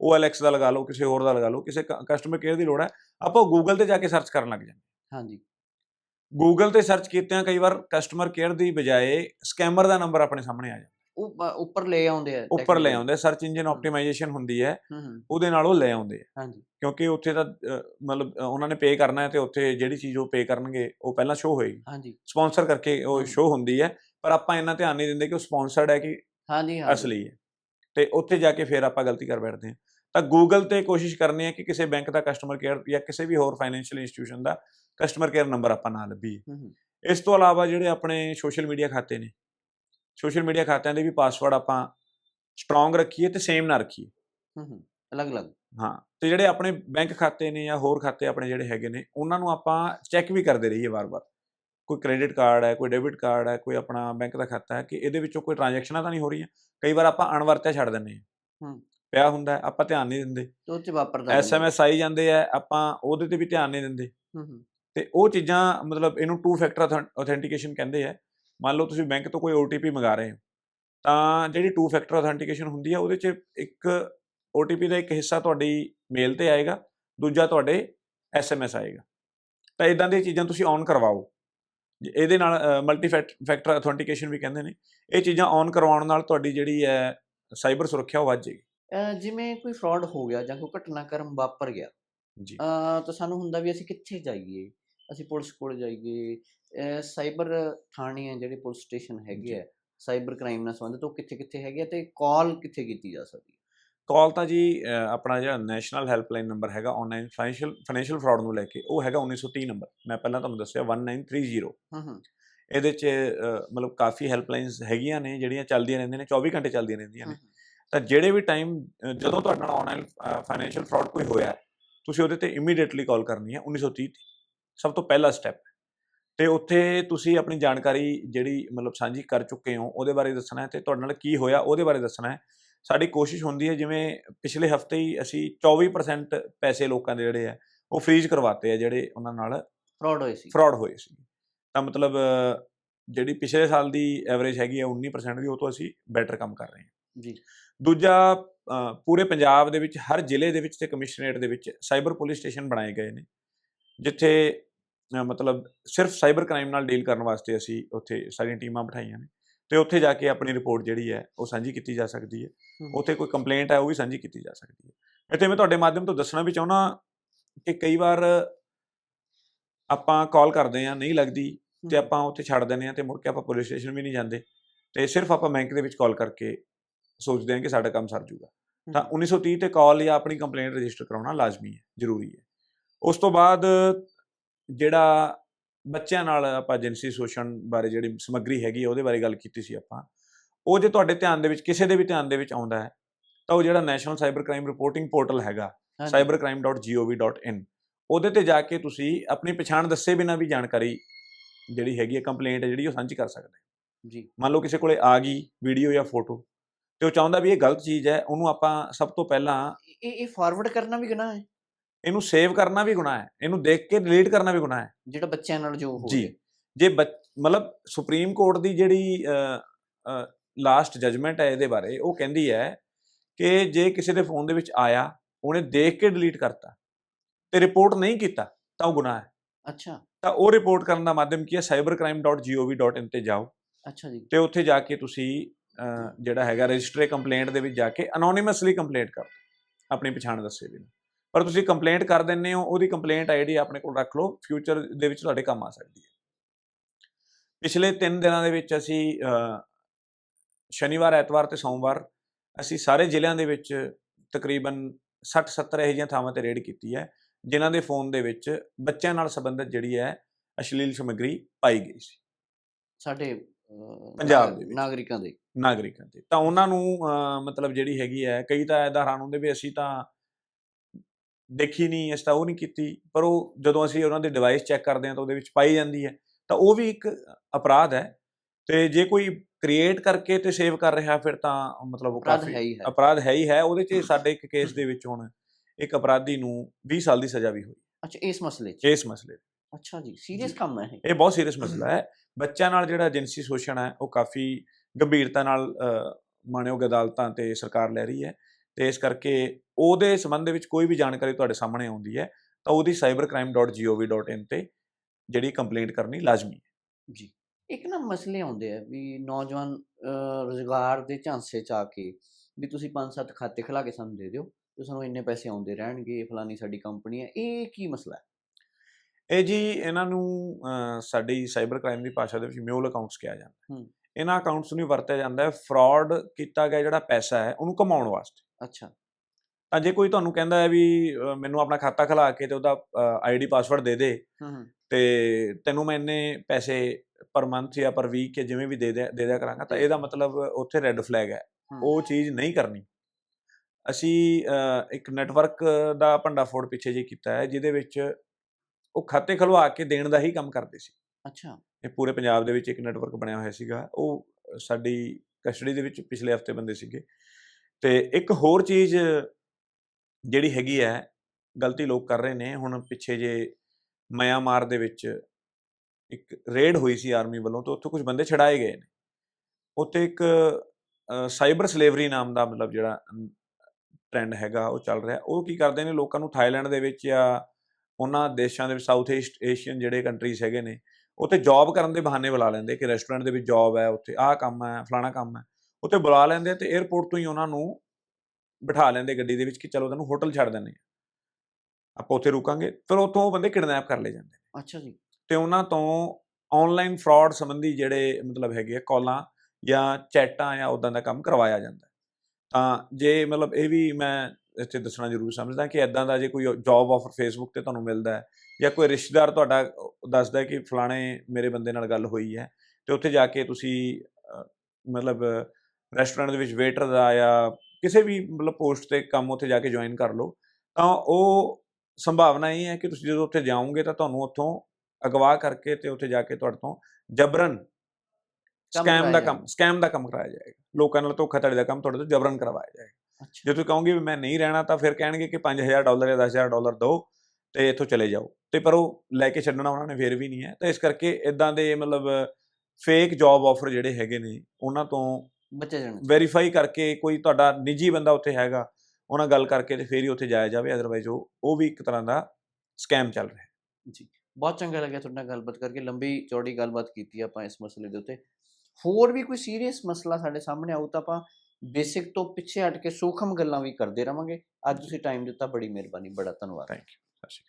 OLX ਦਾ ਲਗਾ ਲਓ ਕਿਸੇ ਹੋਰ ਦਾ ਲਗਾ ਲਓ ਕਿਸੇ ਕਸਟਮਰ ਕੇਅਰ ਦੀ ਲੋੜ ਹੈ ਆਪਾਂ ਗੂਗਲ ਤੇ ਜਾ ਕੇ ਸਰਚ ਕਰਨ ਲੱਗ ਜਾਂਦੇ ਹਾਂਜੀ। ਗੂਗਲ ਤੇ ਸਰਚ ਕੀਤਿਆਂ ਕਈ ਵਾਰ ਕਸਟਮਰ ਕੇਅਰ ਦੀ ਬਜਾਏ ਸਕੈਮਰ ਦਾ ਨੰਬਰ ਆਪਣੇ ਸਾਹਮਣੇ ਆ ਜਾਂਦਾ। ਉਹ ਉੱਪਰ ਲੈ ਆਉਂਦੇ ਆ ਉੱਪਰ ਲੈ। ਆਉਂਦੇ ਸਰਚ ਇੰਜਨ ਆਪਟੀਮਾਈਜੇਸ਼ਨ ਹੁੰਦੀ ਹੈ। ਉਹਦੇ ਨਾਲ ਉਹ ਲੈ ਆਉਂਦੇ ਆ। ਹਾਂਜੀ। ਕਿਉਂਕਿ ਉੱਥੇ ਤਾਂ ਮਤਲਬ ਉਹਨਾਂ ਨੇ ਪੇ ਕਰਨਾ ਹੈ ਤੇ ਉੱਥੇ ਜਿਹੜੀ ਚੀਜ਼ ਉਹ ਪੇ ਕਰਨਗੇ ਉਹ ਪਹਿਲਾਂ ਸ਼ੋ ਹੋਏਗੀ। ਹਾਂਜੀ। ਸਪਾਂਸਰ ਕਰਕੇ ਉਹ। ਸ਼ੋ ਹੁੰਦੀ ਹੈ ਪਰ ਆਪਾਂ ਇੰਨਾ ਧਿਆਨ ਨਹੀਂ ਦਿੰਦੇ ਕਿ ਉਹ ਸਪਾਂਸਰਡ ਹੈ ਕਿ ਹਾਂਜੀ ਹਾਂ ਅਸਲੀ ਹੈ। ਤੇ ਉੱਥੇ ਜਾ ਕੇ ਫਿਰ ਆਪਾਂ ਗਲਤੀ ਕਰ ਬੈਠਦੇ ਹਾਂ। ਤਾਂ ਗੂਗਲ ਤੇ ਕੋਸ਼ਿਸ਼ ਕਰਨੀ ਹੈ ਕਿ ਕਿਸੇ ਬੈਂਕ ਦਾ ਕਸਟਮਰ ਕੇਅਰ ਜਾਂ ਕਿਸੇ ਵੀ ਹੋਰ ਫਾਈਨੈਂਸ਼ੀਅਲ ਇੰਸਟੀਟਿਊਸ਼ਨ ਦਾ ਕਸਟਮਰ ਕੇਅਰ ਨੰਬਰ ਆਪਾਂ ਨਾ ਲੱਭੀਏ ਇਸ ਤੋਂ ਇਲਾਵਾ ਜਿਹੜੇ ਆਪਣੇ ਸੋਸ਼ਲ ਮੀਡੀਆ ਖਾਤੇ ਨੇ ਸੋਸ਼ਲ ਮੀਡੀਆ ਖਾਤਿਆਂ ਦੇ ਵੀ ਪਾਸਵਰਡ ਆਪਾਂ ਸਟਰੋਂਗ ਰੱਖੀਏ ਤੇ ਸੇਮ ਨਾ ਰੱਖੀਏ। ਹੂੰ ਹੂੰ ਅਲੱਗ-ਅਲੱਗ। ਹਾਂ ਤੇ ਜਿਹੜੇ ਆਪਣੇ ਬੈਂਕ ਖਾਤੇ ਨੇ ਜਾਂ ਹੋਰ ਖਾਤੇ ਆਪਣੇ ਜਿਹੜੇ ਹੈਗੇ ਨੇ ਉਹਨਾਂ ਨੂੰ ਆਪਾਂ ਚੈੱਕ ਵੀ ਕਰਦੇ ਰਹੀਏ ਵਾਰ-ਵਾਰ। ਕੋਈ ਕ੍ਰੈਡਿਟ ਕਾਰਡ ਹੈ ਕੋਈ ਡੈਬਿਟ ਕਾਰਡ ਹੈ ਕੋਈ ਆਪਣਾ ਬੈਂਕ ਦਾ ਖਾਤਾ ਹੈ ਕਿ ਇਹਦੇ ਵਿੱਚੋਂ ਕੋਈ ਟ੍ਰਾਂਜੈਕਸ਼ਨਾਂ ਤਾਂ ਨਹੀਂ ਹੋ ਰਹੀਆਂ। ਕਈ ਵਾਰ ਆਪਾਂ ਅਣਵਰਤਿਆ ਛੱਡ ਦਿੰਦੇ ਹਾਂ। ਹੂੰ। ਪਿਆ ਹੁੰਦਾ ਆਪਾਂ ਧਿਆਨ ਨਹੀਂ ਦਿੰਦੇ। ਉਹ ਚ ਵਾਪਰਦਾ। ਐਸਐਮਐਸ ਆਈ ਜਾਂਦੇ ਆ ਆਪਾਂ ਉਹਦੇ ਤੇ ਵੀ ਧਿਆਨ ਨਹੀਂ ਦਿੰਦੇ। ਹੂੰ ਹੂੰ। ਤੇ ਉਹ ਚੀਜ਼ਾਂ ਮਤਲਬ ਇਹਨੂੰ ਟੂ ਫੈਕਟਰ ਅਥੈਂਟੀਕੇਸ਼ਨ ਕਹਿੰਦੇ ਆ। ਮੰਨ ਲਓ ਤੁਸੀਂ ਬੈਂਕ ਤੋਂ ਕੋਈ OTP ਮੰਗਾ ਰਹੇ ਹੋ ਤਾਂ ਜਿਹੜੀ ਟੂ ਫੈਕਟਰ ਅਥੈਂਟੀਕੇਸ਼ਨ ਹੁੰਦੀ ਆ ਉਹਦੇ 'ਚ ਇੱਕ OTP ਦਾ ਇੱਕ ਹਿੱਸਾ ਤੁਹਾਡੀ ਮੇਲ ਤੇ ਆਏਗਾ ਦੂਜਾ ਤੁਹਾਡੇ SMS ਆਏਗਾ। ਤਾਂ ਇਦਾਂ ਦੀਆਂ ਚੀਜ਼ਾਂ ਤੁਸੀਂ ਔਨ ਕਰਵਾਓ। ਇਹਦੇ ਨਾਲ ਮਲਟੀ ਫੈਕਟਰ ਅਥੈਂਟੀਕੇਸ਼ਨ ਵੀ ਕਹਿੰਦੇ ਨੇ ਇਹ ਚੀਜ਼ਾਂ ਔਨ ਕਰਵਾਉਣ ਨਾਲ ਤੁਹਾਡੀ ਜਿਹੜੀ ਹੈ ਸਾਈਬਰ ਸੁਰੱਖਿਆ ਉਹ ਵੱਧ ਜਾਏਗੀ। ਜਿਵੇਂ ਕੋਈ ਫਰਾਡ ਹੋ ਗਿਆ ਜਾਂ ਕੋਈ ਘਟਨਾਕ੍ਰਮ ਵਾਪਰ ਗਿਆ ਜੀ। ਤਾਂ ਸਾਨੂੰ ਹੁੰਦਾ ਵੀ ਅਸੀਂ ਕਿੱਥੇ ਜਾਈਏ? ਅਸੀਂ ਪੁਲਿਸ ਕੋਲ ਜਾਈਏ। ਸਾਈਬਰ ਥਾਣੇ ਆ ਜਿਹੜੇ ਪੁਲਿਸ ਸਟੇਸ਼ਨ ਹੈਗੇ ਆ ਸਾਈਬਰ ਕ੍ਰਾਈਮ ਨਾਲ ਸੰਬੰਧਿਤ ਉਹ ਕਿੱਥੇ ਕਿੱਥੇ ਹੈਗੇ ਆ ਤੇ ਕਾਲ ਕਿੱਥੇ ਕੀਤੀ ਜਾ ਸਕਦੀ ਹੈ ਕਾਲ ਤਾਂ ਜੀ ਆਪਣਾ ਜਿਹੜਾ ਨੈਸ਼ਨਲ ਹੈਲਪਲਾਈਨ ਨੰਬਰ ਹੈਗਾ ਆਨਲਾਈਨ ਫਾਈਨੈਂਸ਼ੀਅਲ ਫਾਈਨੈਂਸ਼ੀਅਲ ਫਰਾਡ ਨੂੰ ਲੈ ਕੇ ਉਹ ਹੈਗਾ 1930 ਨੰਬਰ। ਮੈਂ ਪਹਿਲਾਂ ਤੁਹਾਨੂੰ ਦੱਸਿਆ 1930 ਹੂੰ ਹੂੰ। ਇਹਦੇ 'ਚ ਮਤਲਬ ਕਾਫੀ ਹੈਲਪਲਾਈਨਸ ਹੈਗੀਆਂ ਨੇ ਜਿਹੜੀਆਂ ਚੱਲਦੀਆਂ ਰਹਿੰਦੀਆਂ ਨੇ 24 ਘੰਟੇ ਚੱਲਦੀਆਂ ਰਹਿੰਦੀਆਂ ਨੇ। ਤਾਂ ਜਿਹੜੇ ਵੀ ਟਾਈਮ ਜਦੋਂ ਤੁਹਾਡੇ ਨਾਲ ਆਨਲਾਈਨ ਫਾਈਨੈਂਸ਼ੀਅਲ ਫਰਾਡ ਕੋਈ ਹੋਇਆ ਤੁਸੀਂ ਉਹਦੇ ਤੇ ਇਮੀਡੀਏਟਲੀ ਕਾਲ ਕਰਨੀ ਹੈ 1930 ਤੇ। ਸਭ ਤੋਂ ਪਹਿਲਾ ਸਟੈਪ ਤੇ ਉੱਥੇ ਤੁਸੀਂ ਆਪਣੀ ਜਾਣਕਾਰੀ ਜਿਹੜੀ ਮਤਲਬ ਸਾਂਝੀ ਕਰ ਚੁੱਕੇ ਹੋ ਉਹਦੇ ਬਾਰੇ ਦੱਸਣਾ ਹੈ ਤੇ ਤੁਹਾਡੇ ਨਾਲ ਕੀ ਹੋਇਆ ਉਹਦੇ ਬਾਰੇ ਦੱਸਣਾ ਹੈ। ਸਾਡੀ ਕੋਸ਼ਿਸ਼ ਹੁੰਦੀ ਹੈ ਜਿਵੇਂ ਪਿਛਲੇ ਹਫ਼ਤੇ ਹੀ ਅਸੀਂ 24% ਪੈਸੇ ਲੋਕਾਂ ਦੇ ਜਿਹੜੇ ਆ ਉਹ ਫ੍ਰੀਜ਼ ਕਰਵਾਤੇ ਆ ਜਿਹੜੇ ਉਹਨਾਂ ਨਾਲ ਫਰਾਡ ਹੋਏ ਸੀ। ਫਰਾਡ ਹੋਏ ਸੀ। ਤਾਂ ਮਤਲਬ ਜਿਹੜੀ ਪਿਛਲੇ ਸਾਲ ਦੀ ਐਵਰੇਜ ਹੈਗੀ ਹੈ 19% ਦੀ ਉਹ ਤੋਂ ਅਸੀਂ ਬੈਟਰ ਕੰਮ ਕਰ ਰਹੇ ਹਾਂ। ਜੀ। ਦੂਜਾ ਪੂਰੇ ਪੰਜਾਬ ਦੇ ਵਿੱਚ ਹਰ ਜ਼ਿਲ੍ਹੇ ਦੇ ਵਿੱਚ ਤੇ ਕਮਿਸ਼ਨਰੇਟ ਦੇ ਵਿੱਚ ਸਾਈਬਰ ਪੁਲਿਸ ਸਟੇਸ਼ਨ ਬਣਾਏ ਗਏ ਨੇ ਜਿੱਥੇ ਮਤਲਬ ਸਿਰਫ ਸਾਈਬਰ ਕ੍ਰਾਈਮ ਨਾਲ ਡੀਲ ਕਰਨ ਵਾਸਤੇ ਅਸੀਂ ਉੱਥੇ ਸਾਰੀਆਂ ਟੀਮਾਂ ਬਿਠਾਈਆਂ ਨੇ ਤੇ ਉੱਥੇ ਜਾ ਕੇ ਆਪਣੀ ਰਿਪੋਰਟ ਜਿਹੜੀ ਹੈ ਉਹ ਸਾਂਝੀ ਕੀਤੀ ਜਾ ਸਕਦੀ ਹੈ। ਉੱਥੇ ਕੋਈ ਕੰਪਲੇਂਟ ਹੈ ਉਹ ਵੀ ਸਾਂਝੀ ਕੀਤੀ ਜਾ ਸਕਦੀ ਹੈ। ਇੱਥੇ ਮੈਂ ਤੁਹਾਡੇ ਮਾਧਿਅਮ ਤੋਂ ਦੱਸਣਾ ਵੀ ਚਾਹੁੰਦਾ ਕਿ ਕਈ ਵਾਰ ਆਪਾਂ ਕਾਲ ਕਰਦੇ ਆ ਨਹੀਂ ਲੱਗਦੀ ਤੇ। ਆਪਾਂ ਉੱਥੇ ਛੱਡ ਦਿੰਦੇ ਆ ਤੇ ਮੁੜ ਕੇ ਆਪਾਂ ਪੁਲਿਸ ਸਟੇਸ਼ਨ ਵੀ ਨਹੀਂ ਜਾਂਦੇ ਤੇ ਸਿਰਫ ਆਪਾਂ ਬੈਂਕ ਦੇ ਵਿੱਚ ਕਾਲ ਕਰਕੇ ਸੋਚਦੇ ਹਾਂ ਕਿ ਸਾਡਾ ਕੰਮ ਸਰ ਜੂਗਾ। ਤਾਂ 1930 ਤੇ ਕਾਲ ਜਾਂ ਆਪਣੀ ਕੰਪਲੇਂਟ ਰਜਿਸਟਰ ਕਰਾਉਣਾ ਲਾਜ਼ਮੀ ਹੈ ਜ਼ਰੂਰੀ ਹੈ। ਉਸ ਤੋਂ ਬਾਅਦ ਜਿਹੜਾ ਬੱਚਿਆਂ ਨਾਲ ਆਪਾਂ ਜਿਨਸੀ ਸ਼ੋਸ਼ਣ ਬਾਰੇ ਜਿਹੜੀ ਸਮੱਗਰੀ ਹੈਗੀ ਹੈ ਉਹਦੇ ਬਾਰੇ ਗੱਲ ਕੀਤੀ ਸੀ ਆਪਾਂ। ਉਹ ਜੇ ਤੁਹਾਡੇ ਧਿਆਨ ਦੇ ਵਿੱਚ ਕਿਸੇ ਦੇ ਵੀ ਧਿਆਨ ਦੇ ਵਿੱਚ ਆਉਂਦਾ ਹੈ ਤਾਂ ਉਹ ਜਿਹੜਾ national cyber crime reporting portal ਹੈਗਾ cybercrime.gov.in ਉਹਦੇ ਤੇ ਜਾ ਕੇ ਤੁਸੀਂ ਆਪਣੀ ਪਛਾਣ ਦੱਸੇ ਬਿਨਾਂ ਵੀ ਜਾਣਕਾਰੀ ਜਿਹੜੀ ਹੈਗੀ ਹੈ ਕੰਪਲੇਂਟ ਜਿਹੜੀ ਉਹ ਸਾਂਝੀ ਕਰ ਸਕਦੇ ਹੋ। ਜੀ। ਮੰਨ ਲਓ ਕਿਸੇ ਕੋਲੇ ਆ ਗਈ ਵੀਡੀਓ ਜਾਂ ਫੋਟੋ ਤੇ ਉਹ ਚਾਹੁੰਦਾ ਵੀ ਇਹ ਗਲਤ ਚੀਜ਼ ਹੈ ਉਹਨੂੰ ਆਪਾਂ ਸਭ ਤੋਂ ਪਹਿਲਾਂ ਇਹ ਇਹ ਫਾਰਵਰਡ ਕਰਨਾ ਵੀ ਗੁਨਾਹ ਹੈ? ਇਹਨੂੰ ਸੇਵ ਕਰਨਾ ਵੀ ਗੁਨਾਹ ਹੈ ਇਹਨੂੰ ਦੇਖ ਕੇ ਡਿਲੀਟ ਕਰਨਾ ਵੀ ਗੁਨਾਹ ਹੈ। ਜਿਹੜਾ ਬੱਚਿਆਂ ਨਾਲ ਜੋ ਹੋ ਜੀ। ਜੇ ਬੱਚ- ਮਤਲਬ ਸੁਪਰੀਮ ਕੋਰਟ ਦੀ ਜਿਹੜੀ ਲਾਸਟ ਜਜਮੈਂਟ ਹੈ ਇਹਦੇ ਬਾਰੇ ਉਹ ਕਹਿੰਦੀ ਹੈ ਕਿ ਜੇ ਕਿਸੇ ਦੇ ਫੋਨ ਦੇ ਵਿੱਚ ਆਇਆ ਉਹਨੇ ਦੇਖ ਕੇ ਡਿਲੀਟ ਕਰਤਾ ਤੇ ਰਿਪੋਰਟ ਨਹੀਂ ਕੀਤਾ ਤਾਂ ਉਹ ਗੁਨਾਹ ਹੈ। ਅੱਛਾ। ਤਾਂ ਉਹ ਰਿਪੋਰਟ ਕਰਨ ਦਾ ਮਾਧਿਅਮ ਕੀ ਹੈ? cybercrime.gov.in ਤੇ ਜਾਓ। ਅੱਛਾ ਜੀ। ਤੇ ਉੱਥੇ ਜਾ ਕੇ ਤੁਸੀਂ ਅਹ, ਜਿਹੜਾ ਹੈਗਾ ਰਜਿਸਟਰ ਕੰਪਲੇਂਟ ਦੇ ਵਿੱਚ ਜਾ ਕੇ ਅਨੋਨਿਮਸਲੀ ਕੰਪਲੇਂਟ ਕਰੋ। ਆਪਣੀ ਪਛਾਣ ਦੱਸੇ ਬਿਨਾਂ। ਪਰ ਤੁਸੀਂ ਕੰਪਲੇਂਟ ਕਰ ਦਿੰਦੇ ਹੋ ਉਹਦੀ ਕੰਪਲੇਂਟ ਆਈਡੀ ਆਪਣੇ ਕੋਲ ਰੱਖ ਲਓ ਫਿਊਚਰ ਦੇ ਵਿੱਚ ਤੁਹਾਡੇ ਕੰਮ ਆ ਸਕਦੀ ਹੈ। ਪਿਛਲੇ 3 ਦਿਨਾਂ ਦੇ ਵਿੱਚ ਅਸੀਂ ਸ਼ਨੀਵਾਰ ਐਤਵਾਰ ਤੇ ਸੋਮਵਾਰ ਅਸੀਂ ਸਾਰੇ ਜ਼ਿਲ੍ਹਿਆਂ ਦੇ ਵਿੱਚ ਤਕਰੀਬਨ 60 70 ਇਹੋ ਜਿਹੀਆਂ ਥਾਵਾਂ ਤੇ ਰੇਡ ਕੀਤੀ ਹੈ ਜਿਨ੍ਹਾਂ ਦੇ ਫੋਨ ਦੇ ਵਿੱਚ ਬੱਚਿਆਂ ਨਾਲ ਸੰਬੰਧਿਤ ਜਿਹੜੀ ਹੈ ਅਸ਼ਲੀਲ ਸਮੱਗਰੀ ਪਾਈ ਗਈ ਸੀ। ਸਾਡੇ ਪੰਜਾਬ ਦੇ। ਨਾਗਰਿਕਾਂ ਦੇ। ਨਾਗਰਿਕਾਂ ਤੇ ਤਾਂ ਉਹਨਾਂ ਨੂੰ ਮਤਲਬ ਜਿਹੜੀ ਹੈਗੀ ਹੈ ਕਈ ਤਾਂ ਐਦਾ ਹੈਰਾਨ ਹੁੰਦੇ ਵੀ ਅਸੀਂ ਤਾਂ ਦੇਖੀ ਨਹੀਂ ਇਸ ਤਾਂ ਉਹ ਨਹੀਂ ਕੀਤੀ ਪਰ ਉਹ ਜਦੋਂ ਅਸੀਂ ਉਹਨਾਂ ਦੇ ਡਿਵਾਈਸ ਚੈੱਕ ਕਰਦੇ ਹਾਂ ਤਾਂ ਉਹਦੇ ਵਿੱਚ ਪਾਈ ਜਾਂਦੀ ਹੈ ਤਾਂ ਉਹ ਵੀ ਇੱਕ ਅਪਰਾਧ ਹੈ ਤੇ ਜੇ ਕੋਈ ਕ੍ਰੀਏਟ ਕਰਕੇ ਤੇ ਸੇਵ ਕਰ ਰਿਹਾ ਫਿਰ ਤਾਂ ਮਤਲਬ ਉਹ ਕਾਫੀ ਅਪਰਾਧ ਹੈ ਹੀ ਹੈ ਉਹਦੇ 'ਚ ਸਾਡੇ ਇੱਕ ਕੇਸ ਦੇ ਵਿੱਚ ਹੁਣ ਇੱਕ ਅਪਰਾਧੀ ਨੂੰ 20 ਸਾਲ ਦੀ ਸਜ਼ਾ ਵੀ ਹੋਈ। ਅੱਛਾ ਇਸ ਮਸਲੇ 'ਚ? ਇਸ ਮਸਲੇ। ਅੱਛਾ ਜੀ ਸੀਰੀਅਸ ਕੰਮ ਹੈ ਇਹ? ਇਹ ਬਹੁਤ ਸੀਰੀਅਸ ਮਸਲਾ ਹੈ ਬੱਚਿਆਂ ਨਾਲ ਜਿਹੜਾ ਜਿਨਸੀ ਸ਼ੋਸ਼ਣ ਹੈ ਉਹ ਕਾਫੀ ਗੰਭੀਰਤਾ ਨਾਲ ਅਹ, ਮਾਣਯੋਗ ਅਦਾਲਤਾਂ ਤੇ ਸਰਕਾਰ ਲੈ ਰਹੀ ਹੈ ਤੇ ਇਸ ਕਰਕੇ ਉਹਦੇ ਸੰਬੰਧ ਦੇ ਵਿੱਚ ਕੋਈ ਵੀ ਜਾਣਕਾਰੀ ਤੁਹਾਡੇ ਸਾਹਮਣੇ ਆਉਂਦੀ ਹੈ ਤਾਂ ਉਹਦੀ cybercrime.gov.in ਤੇ ਜਿਹੜੀ ਕੰਪਲੇਂਟ ਕਰਨੀ ਲਾਜ਼ਮੀ ਹੈ। ਜੀ। ਇੱਕ ਨਾ ਮਸਲੇ ਆਉਂਦੇ ਆ ਵੀ ਨੌਜਵਾਨ ਰੋਜ਼ਗਾਰ ਦੇ ਝਾਂਸੇ ਚ ਆ ਕੇ ਵੀ ਤੁਸੀਂ ਪੰਜ ਸੱਤ ਖਾਤੇ ਖੁਲਾ ਕੇ ਸਾਨੂੰ ਦੇ ਦਿਓ ਤੇ ਸਾਨੂੰ ਇੰਨੇ ਪੈਸੇ ਆਉਂਦੇ ਰਹਿਣਗੇ ਫਲਾਨੀ ਸਾਡੀ ਕੰਪਨੀ ਹੈ ਇਹ ਕੀ ਮਸਲਾ ਹੈ? ਇਹ ਜੀ ਇਹਨਾਂ ਨੂੰ ਸਾਡੀ ਸਾਈਬਰ ਕ੍ਰਾਈਮ ਦੀ ਭਾਸ਼ਾ ਦੇ ਵਿੱਚ ਮਿਊਲ ਅਕਾਊਂਟਸ ਕਿਹਾ ਜਾਂਦਾ ਹੈ। ਇਹਨਾਂ ਅਕਾਊਂਟਸ ਨੂੰ ਵਰਤਿਆ ਜਾਂਦਾ ਹੈ ਫਰਾਡ ਕੀਤਾ ਗਿਆ ਜਿਹੜਾ ਪੈਸਾ ਹੈ ਉਹਨੂੰ ਕਮਾਉਣ ਵਾਸਤੇ। ਅੱਛਾ। ਤਾਂ ਜੇ ਕੋਈ ਤੁਹਾਨੂੰ ਕਹਿੰਦਾ ਹੈ ਵੀ ਅਹ, ਮੈਨੂੰ ਆਪਣਾ ਖਾਤਾ ਖੁਲਾ ਕੇ ਤੇ ਉਹਦਾ ਆਈਡੀ ਪਾਸਵਰਡ ਦੇ ਦੇ ਹੂੰ ਹੂੰ। ਤੇ ਤੈਨੂੰ ਮੈਂ ਇੰਨੇ ਪੈਸੇ ਪਰ ਮੰਥ ਜਾਂ ਪਰ ਵੀਕ ਜਾਂ ਜਿਵੇਂ ਵੀ ਦੇ ਦਿਆ ਦੇ ਦਿਆ ਕਰਾਂਗਾ ਤਾਂ ਇਹਦਾ ਮਤਲਬ ਉੱਥੇ ਰੈੱਡ ਫਲੈਗ ਹੈ। ਹੂੰ। ਉਹ ਚੀਜ਼ ਨਹੀਂ ਕਰਨੀ। ਅਸੀਂ ਅਹ, ਇੱਕ ਨੈਟਵਰਕ ਦਾ ਭੰਡਾਫੋੜ ਪਿੱਛੇ ਜੇ ਕੀਤਾ ਹੈ ਜਿਹਦੇ ਵਿੱਚ ਉਹ ਖਾਤੇ ਖਲਵਾ ਕੇ ਦੇਣ ਦਾ ਹੀ ਕੰਮ ਕਰਦੇ ਸੀ। ਅੱਛਾ। ਇਹ ਪੂਰੇ ਪੰਜਾਬ ਦੇ ਵਿੱਚ ਇੱਕ ਨੈਟਵਰਕ ਬਣਿਆ ਹੋਇਆ ਸੀਗਾ। ਉਹ ਸਾਡੀ ਕਸਟਡੀ ਦੇ ਵਿੱਚ ਪਿਛਲੇ ਹਫ਼ਤੇ ਬੰਦੇ ਸੀਗੇ। ਤੇ ਇੱਕ ਹੋਰ ਚੀਜ਼ ਜਿਹੜੀ ਹੈਗੀ ਹੈ, ਗਲਤੀ ਲੋਕ ਕਰ ਰਹੇ ਨੇ, ਹੁਣ ਪਿੱਛੇ ਜੇ ਮਿਆਂਮਾਰ ਦੇ ਵਿੱਚ ਇੱਕ ਰੇਡ ਹੋਈ ਸੀ ਆਰਮੀ ਵੱਲੋਂ, ਤੇ ਉੱਥੋਂ ਕੁਝ ਬੰਦੇ ਛਡਾਏ ਗਏ ਨੇ। ਉੱਥੇ ਇੱਕ ਸਾਈਬਰ ਸਲੇਵਰੀ ਨਾਮ ਦਾ ਮਤਲਬ ਜਿਹੜਾ ਟ੍ਰੈਂਡ ਹੈਗਾ, ਉਹ ਚੱਲ ਰਿਹਾ। ਉਹ ਕੀ ਕਰਦੇ ਨੇ ਲੋਕਾਂ ਨੂੰ ਥਾਈਲੈਂਡ ਦੇ ਵਿੱਚ ਜਾਂ ਉਹਨਾਂ ਦੇਸ਼ਾਂ ਦੇ ਵਿੱਚ, ਸਾਊਥ ਈਸਟ ਏਸ਼ੀਅਨ ਜਿਹੜੇ ਕੰਟਰੀਜ਼ ਹੈਗੇ ਨੇ, ਉੱਥੇ ਜੌਬ ਕਰਨ ਦੇ ਬਹਾਨੇ ਬੁਲਾ ਲੈਂਦੇ, ਕਿ ਰੈਸਟੋਰੈਂਟ ਦੇ ਵਿੱਚ ਜੌਬ ਹੈ, ਉੱਥੇ ਆਹ ਕੰਮ ਹੈ, ਫਲਾਣਾ ਕੰਮ ਹੈ। ਉੱਥੇ ਬੁਲਾ ਲੈਂਦੇ ਤੇ 에ਅਰਪੋਰਟ ਤੋਂ ਹੀ ਉਹਨਾਂ ਨੂੰ ਬਿਠਾ ਲੈਂਦੇ ਗੱਡੀ ਦੇ ਵਿੱਚ ਕਿ ਚਲੋ ਤੈਨੂੰ ਹੋਟਲ ਛੱਡ ਦਿੰਦੇ ਆ ਆਪਾਂ ਉੱਥੇ ਰੁਕਾਂਗੇ। ਫਿਰ ਉੱਥੋਂ ਉਹ ਬੰਦੇ ਕਿਡਨੈਪ ਕਰ ਲਏ ਜਾਂਦੇ ਨੇ। ਅੱਛਾ ਜੀ। ਤੇ ਉਹਨਾਂ ਤੋਂ ਆਨਲਾਈਨ ਫਰਾਡ ਸੰਬੰਧੀ ਜਿਹੜੇ ਮਤਲਬ ਹੈਗੇ ਆ ਕਾਲਾਂ ਜਾਂ ਚੈਟਾਂ ਜਾਂ ਉਦਾਂ ਦਾ ਕੰਮ ਕਰਵਾਇਆ ਜਾਂਦਾ। ਤਾਂ ਜੇ ਮਤਲਬ ਇਹ ਵੀ ਮੈਂ ਇੱਥੇ ਦੱਸਣਾ ਜ਼ਰੂਰੀ ਸਮਝਦਾ ਕਿ ਐਦਾਂ ਦਾ ਜੇ ਕੋਈ ਜੌਬ ਆਫਰ ਫੇਸਬੁੱਕ ਤੇ ਤੁਹਾਨੂੰ ਮਿਲਦਾ ਹੈ ਜਾਂ ਕੋਈ ਰਿਸ਼ਤੇਦਾਰ ਤੁਹਾਡਾ ਦੱਸਦਾ ਹੈ ਕਿ ਫਲਾਣੇ ਮੇਰੇ ਬੰਦੇ ਨਾਲ ਗੱਲ ਹੋਈ ਹੈ ਤੇ ਉੱਥੇ ਜਾ ਕੇ ਤੁਸੀਂ ਮਤਲਬ ਰੈਸਟੋਰੈਂਟ ਦੇ ਵਿੱਚ ਵੇਟਰ ਦਾ ਜਾਂ ਕਿਸੇ ਵੀ ਮਤਲਬ ਪੋਸਟ ਤੇ ਕੰਮ ਉੱਥੇ ਜਾ ਕੇ ਜੁਆਇਨ ਕਰ ਲਓ ਤਾਂ ਉਹ ਸੰਭਾਵਨਾ ਇਹ ਹੈ ਕਿ ਤੁਸੀਂ ਜਦੋਂ ਉੱਥੇ ਜਾਓਗੇ ਤਾਂ ਤੁਹਾਨੂੰ ਉੱਥੋਂ ਅਗਵਾ ਕਰਕੇ ਤੇ ਉੱਥੇ ਜਾ ਕੇ ਤੁਹਾਡੇ ਤੋਂ ਜਬਰਨ ਸਕੈਮ ਦਾ। ਕੰਮ ਸਕੈਮ ਦਾ ਕੰਮ ਕਰਾਇਆ ਜਾਏਗਾ। ਲੋਕਾਂ ਨਾਲ ਧੋਖਾਧੜੀ ਦਾ ਕੰਮ ਤੁਹਾਡੇ ਤੋਂ ਜਬਰਨ ਕਰਵਾਇਆ ਜਾਏਗਾ। ਜੇ ਤੁਸੀਂ ਕਹੋਗੇ ਵੀ ਮੈਂ ਨਹੀਂ ਰਹਿਣਾ ਤਾਂ ਫਿਰ ਕਹਿਣਗੇ ਕਿ 5000 ਡਾਲਰ ਜਾਂ 10000 ਡਾਲਰ ਦਿਓ ਤੇ ਇੱਥੋਂ ਚਲੇ ਜਾਓ। ਤੇ ਪਰ ਉਹ ਲੈ ਕੇ ਛੱਡਣਾ ਉਹਨਾਂ ਨੇ ਫਿਰ ਵੀ ਨਹੀਂ ਹੈ। ਤਾਂ ਇਸ ਕਰਕੇ ਇਦਾਂ ਦੇ ਮਤਲਬ ਫੇਕ ਜੌਬ ਆਫਰ ਜਿਹੜੇ ਹੈਗੇ ਨੇ ਉਹਨਾਂ ਤੋਂ ਬੱਚੇ ਜਾਣ ਵੈਰੀਫਾਈ ਕਰਕੇ ਕੋਈ ਤੁਹਾਡਾ ਨਿੱਜੀ ਬੰਦਾ ਉੱਥੇ ਹੈਗਾ ਉਹਨਾਂ ਗੱਲ ਕਰਕੇ ਤੇ ਫਿਰ ਹੀ ਉੱਥੇ ਜਾਇਆ ਜਾਵੇ ਅਦਰਵਾਈਜ਼ ਉਹ ਉਹ ਵੀ ਇੱਕ ਤਰ੍ਹਾਂ ਦਾ ਸਕੈਮ ਚੱਲ ਰਿਹਾ। ਜੀ ਬਹੁਤ ਚੰਗਾ ਲੱਗਿਆ ਤੁਹਾਡੇ ਨਾਲ ਗੱਲਬਾਤ ਕਰਕੇ ਲੰਬੀ ਚੌੜੀ ਗੱਲਬਾਤ ਕੀਤੀ ਆਪਾਂ ਇਸ ਮਸਲੇ ਦੇ ਉੱਤੇ। ਹੋਰ ਵੀ ਕੋਈ ਸੀਰੀਅਸ ਮਸਲਾ ਸਾਡੇ ਸਾਹਮਣੇ ਆਊ ਤਾਂ ਆਪਾਂ ਬੇਸਿਕ ਤੋਂ ਪਿੱਛੇ ਹਟ ਕੇ ਸੂਖਮ ਗੱਲਾਂ ਵੀ ਕਰਦੇ ਰਵਾਂਗੇ। ਅੱਜ ਤੁਸੀਂ ਟਾਈਮ ਦਿੱਤਾ ਬੜੀ ਮਿਹਰਬਾਨੀ ਬੜਾ ਧੰਨਵਾਦ। ਥੈਂਕ ਯੂ ਸਤਿ ਸ਼੍ਰੀ ਅਕਾਲ।